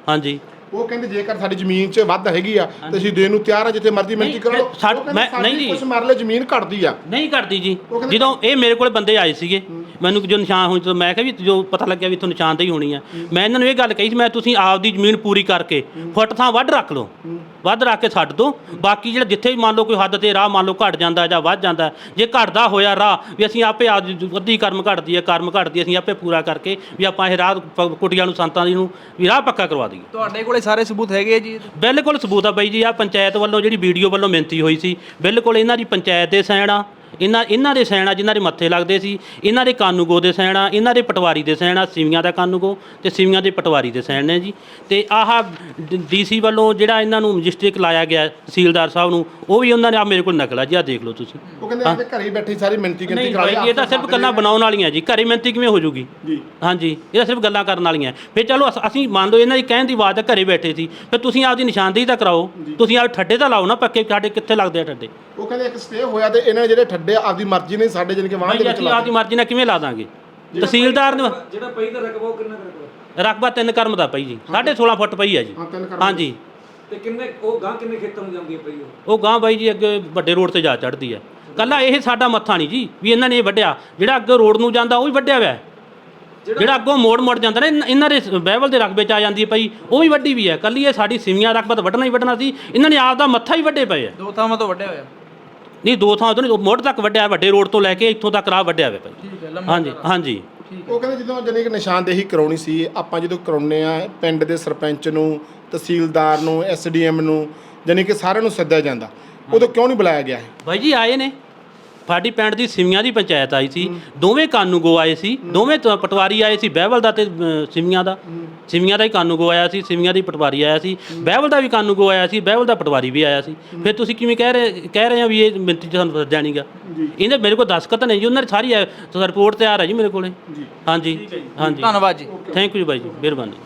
ਹਾਂਜੀ। ਉਹ ਕਹਿੰਦੇ ਜੇਕਰ ਸਾਡੀ ਜ਼ਮੀਨ 'ਚ ਵੱਧ ਹੈਗੀ ਆ ਤੇ ਅਸੀਂ ਦੇਣ ਨੂੰ ਤਿਆਰ ਆ ਜਿੱਥੇ ਮਰਜ਼ੀ ਮਿੰਟੀ ਕਰੋ ਫਿਰ ਸਾਡ- ਮੈਂ- ਨਹੀਂ ਜੀ। ਕੁਝ ਮਰਲੇ ਜ਼ਮੀਨ ਘਟਦੀ ਆ। ਨਹੀਂ ਕਰਦੀ ਜੀ। ਜਦੋਂ ਇਹ ਮੇਰੇ ਕੋਲ ਬੰਦੇ ਆਏ ਸੀਗੇ ਮੈਨੂੰ ਜੋ ਨਿਸ਼ਾਨ ਹੋਈ ਤੋਂ ਮੈਂ ਕਿਹਾ ਵੀ ਜੋ ਪਤਾ ਲੱਗਿਆ ਵੀ ਤੁਹਾਨੂੰ ਨਿਸ਼ਾਨਦੇਹੀ ਹੋਣੀ ਆ। ਮੈਂ ਇਹਨਾਂ ਨੂੰ ਇਹ ਗੱਲ ਕਹੀ ਸੀ ਮੈਂ ਤੁਸੀਂ ਆਪਦੀ ਜ਼ਮੀਨ ਪੂਰੀ ਕਰਕੇ ਫੁੱਟ ਥਾਂ ਵੱਢ ਰੱਖ ਲਓ। ਵੱਧ ਰੱਖ ਕੇ ਛੱਡ ਦਿਓ ਬਾਕੀ ਜਿਹੜਾ ਜਿੱਥੇ ਵੀ ਮੰਨ ਲਓ ਕੋਈ ਹੱਦ ਤੇ ਰਾਹ ਮੰਨ ਲਓ ਘਟ ਜਾਂਦਾ ਜਾਂ ਵੱਧ ਜਾਂਦਾ ਜੇ ਘਟਦਾ ਹੋਇਆ ਰਾਹ ਵੀ ਅਸੀਂ ਆਪੇ ਆਪ ਅੱਧੀ ਕਰਮ ਘਟਦੀ ਹੈ ਕਰਮ ਘਟਦੀ ਹੈ, ਅਸੀਂ ਆਪੇ ਪੂਰਾ ਕਰਕੇ ਵੀ ਆਪਾਂ ਇਹ ਰਾਹ ਪ- ਕੁਟੀਆਂ ਨੂੰ ਸੰਤਾਂ ਦੀ ਨੂੰ ਵੀ ਰਾਹ ਪੱਕਾ ਕਰਵਾ ਦਈਏ। ਤੁਹਾਡੇ ਕੋਲੇ ਸਾਰੇ ਸਬੂਤ ਹੈਗੇ ਆ ਜੀ? ਬਿਲਕੁਲ ਸਬੂਤ ਆ ਬਾਈ ਜੀ ਆ ਪੰਚਾਇਤ ਵੱਲੋਂ ਜਿਹੜੀ ਵੀਡੀਓ ਵੱਲੋਂ ਮਿਹਨਤੀ ਹੋਈ ਸੀ ਬਿਲਕੁਲ ਇਹਨਾਂ ਦੀ ਪੰਚਾਇਤ ਦੇ ਸੈਨ ਆ। ਇਹਨਾਂ ਇਹਨਾਂ ਦੇ ਆ ਜਿਨ੍ਹਾਂ ਦੇ ਮੱਥੇ ਲੱਗਦੇ ਸੀ ਇਹਨਾਂ ਦੇ ਕਾਨੂੰਗੋ ਦੇ ਆ ਇਹਨਾਂ ਦੇ ਪਟਵਾਰੀ ਦੇ ਆ ਸਿਵੀਆਂ ਦਾ ਕਾਨੂੰਗੋ ਤੇ ਸਿਵੀਆਂ ਦੇ ਪਟਵਾਰੀ ਦੇ ਸੈਨ ਨੇ ਜੀ। ਤੇ ਆਹ ਡੀਸੀ ਵੱਲੋਂ ਜਿਹੜਾ ਇਹਨਾਂ ਨੂੰ ਮੈਜਿਸਟ੍ਰੇਟ ਲਾਇਆ ਗਿਆ ਤਹਿਸੀਲਦਾਰ ਸਾਹਿਬ ਨੂੰ ਉਹ ਵੀ ਉਹਨਾਂ ਨੇ ਆ ਮੇਰੇ ਕੋਲ ਨਕਲ ਆ ਜੀ ਆ ਦੇਖ ਲਓ ਤੁਸੀਂ। ਉਹ ਕਹਿੰਦੇ ਆਪੇ ਘਰੇ ਬੈਠੇ ਸਾਰੀ ਮਿੰਟੀ ਗਿਣਤੀ ਕਰਾ ਲਈ ਇਹ ਤਾਂ ਸਿਰਫ ਗੱਲਾਂ ਬਣਾਉਣ ਵਾਲੀਆਂ ਜੀ ਘਰੇ ਮਿਹਨਤੀ ਕਿਵੇਂ ਹੋ ਜੂਗੀ? ਜੀ। ਹਾਂਜੀ ਇਹ ਤਾਂ ਸਿਰਫ ਗੱਲਾਂ ਕਰਨ ਵਾਲੀਆਂ। ਫਿਰ ਚਲੋ ਅਸ- ਮੰਨ ਲਓ ਇਹਨਾਂ ਦੀ ਕਹਿਣ ਦੀ ਆ ਘਰੇ ਬੈਠੇ ਸੀ ਫਿਰ ਤੁਸੀਂ ਆਪਦੀ ਨਿਸ਼ਾਨਦੇਹੀ ਤਾਂ ਕਰਾਓ ਤੁਸੀਂ ਆਪ ਠੱਡੇ ਤਾਂ ਲਾਓ ਨਾ ਪੱਕੇ ਸਾਡੇ ਕਿੱਥੇ ਲੱਗਦੇ ਆ ਠੱਡੇ? ਉਹ ਕਹਿੰਦੇ ਇੱਕ ਸਟੇ ਹੋਇਆ ਤੇ ਇਹਨਾਂ ਨੇ ਜਿਹੜੇ ਠੱਡੇ ਆਪਦੀ ਮਰਜ਼ੀ ਨੇ ਸਾਡੇ ਜਾਣੀ ਕਿ ਵਾਹਨ ਦੇ ਵਿੱਚ ਲਾ ਆਪਦੀ ਮਰਜ਼ੀ ਨਾਲ ਕਿਵੇਂ ਲਾ ਦਾਂਗੇ? ਤਹਿਸੀਲਦਾਰ ਨੇ ਜਿਹੜਾ ਪਈ ਦਾ ਰਕਬਾ ਕਿੰਨਾ ਰਕਬਾ? ਤਿੰਨ ਕਰਮ ਦਾ ਪਈ ਜੀ। 16.5 ਫੁੱਟ ਪਈ ਹੈ ਜੀ। ਹਾਂ, ਤਿੰਨ ਕਰਮ ਹਾਂਜੀ। ਤੇ ਕਿੰਨੇ ਉਹ ਗਾਂ ਕਿੰਨੇ ਖੇਤਾਂ ਨੂੰ ਜਾਂਦੀ ਹੈ ਪਈ ਉਹ? ਉਹ ਗਾਂ ਬਾਈ ਜੀ ਅੱਗੇ ਵੱਡੇ ਰੋਡ ਤੇ ਜਾ ਚੜਦੀ ਹੈ ਕੱਲਾ ਇਹ ਸਾਡਾ ਮੱਥਾ ਨਹੀਂ ਜੀ ਵੀ ਇਹਨਾਂ ਨੇ ਇਹ ਵੱਢਿਆ। ਜਿਹੜਾ ਅੱਗੇ ਰੋਡ ਨੂੰ ਜਾਂਦਾ ਉਹ ਵੀ ਵੱਢਿਆ ਹੋਇਆ। ਜਿਹੜਾ ਅੱਗੋਂ ਮੋੜ ਮੋੜ ਜਾਂਦਾ ਨਾ ਇਹਨਾਂ- ਦੇ ਬਹਿਬਲ ਦੇ ਰਕਬੇ ਚ ਆ ਜਾਂਦੀ ਹੈ ਪਈ ਉਹ ਵੀ ਵੱਡੀ ਵੀ ਹੈ। ਕੱਲੀ ਇਹ ਸਾਡੀ ਸਿਵੀਆਂ ਰਕਬਾ ਤਾਂ ਵੱਢਣਾ ਹੀ ਵੱਢਣਾ ਸੀ। ਇਹਨਾਂ ਨੇ ਆਪ ਦਾ ਮੱਥਾ ਹੀ ਵੱਡੇ ਪਏ ਆ। ਦੋ ਥਾਵਾਂ ਤੋਂ ਵੱਡੇ ਹੋਇਆ। ਨਹੀਂ ਦੋ ਥਾਂ ਤੋਂ ਨਹੀਂ ਮੋੜ ਤੱਕ ਵੱਢਿਆ ਵੱਡੇ ਰੋਡ ਤੋਂ ਲੈ ਕੇ ਇੱਥੋਂ ਤੱਕ ਰਾਹ ਵੱਢਿਆ ਹੋਇਆ ਭਾਈ। ਹਾਂਜੀ ਹਾਂਜੀ। ਉਹ ਕਹਿੰਦੇ ਜਦੋਂ ਜਾਣੀ ਕਿ ਨਿਸ਼ਾਨਦੇਹੀ ਕਰਾਉਣੀ ਸੀ ਆਪਾਂ ਜਦੋਂ ਕਰਾਉਨੇ ਆ ਪਿੰਡ ਦੇ ਸਰਪੰਚ ਨੂੰ ਤਹਿਸੀਲਦਾਰ ਨੂੰ ਐਸਡੀਐਮ ਨੂੰ ਜਾਣੀ ਕਿ ਸਾਰਿਆਂ ਨੂੰ ਸੱਦਿਆ ਜਾਂਦਾ। ਉਦੋਂ ਕਿਉਂ ਨਹੀਂ ਬੁਲਾਇਆ ਗਿਆ ਇਹ? ਭਾਈ ਜੀ ਆਏ ਨੇ। ਸਾਡੀ ਪਿੰਡ ਦੀ ਸਿਵੀਆਂ ਦੀ ਪੰਚਾਇਤ ਆਈ ਸੀ ਦੋਵੇਂ ਕਾਨੂੰਗੋ ਆਏ ਸੀ ਦੋਵੇਂ ਤ- ਪਟਵਾਰੀ ਆਏ ਸੀ ਬਹਿਬਲ ਦਾ ਤੇ ਅ, ਸਿਵੀਆਂ ਦਾ। ਸਿਵੀਆਂ ਦਾ ਹੀ ਕਾਨੂੰਗੋ ਆਇਆ ਸੀ ਸਿਵੀਆਂ ਦੀ ਪਟਵਾਰੀ ਆਇਆ ਸੀ ਬਹਿਬਲ ਦਾ ਵੀ ਕਾਨੂੰਗੋ ਆਇਆ ਸੀ ਬਹਿਬਲ ਦਾ ਪਟਵਾਰੀ ਵੀ ਆਇਆ ਸੀ। ਫਿਰ ਤੁਸੀਂ ਕਿਵੇਂ ਕਹਿ ਰਹੇ ਕਹਿ ਰਹੇ ਆ ਵੀ ਇਹ ਮਿੰਤੀ ਤੁਹਾਨੂੰ ਸੱਦਿਆ ਨਹੀਂਗਾ ਇਹਦੇ ਮੇਰੇ ਕੋਲ ਦਸਖਤ ਨਹੀਂ ਜੀ ਉਹਨਾਂ ਦੀ ਸਾਰੀ ਰਿਪੋਰਟ ਤਿਆਰ ਹੈ ਜੀ ਮੇਰੇ ਕੋਲੇ। ਹਾਂਜੀ ਹਾਂਜੀ। ਧੰਨਵਾਦ ਜੀ। ਥੈਂਕ ਯੂ ਬਾਈ ਜੀ ਮਿਹਰਬਾਨੀ।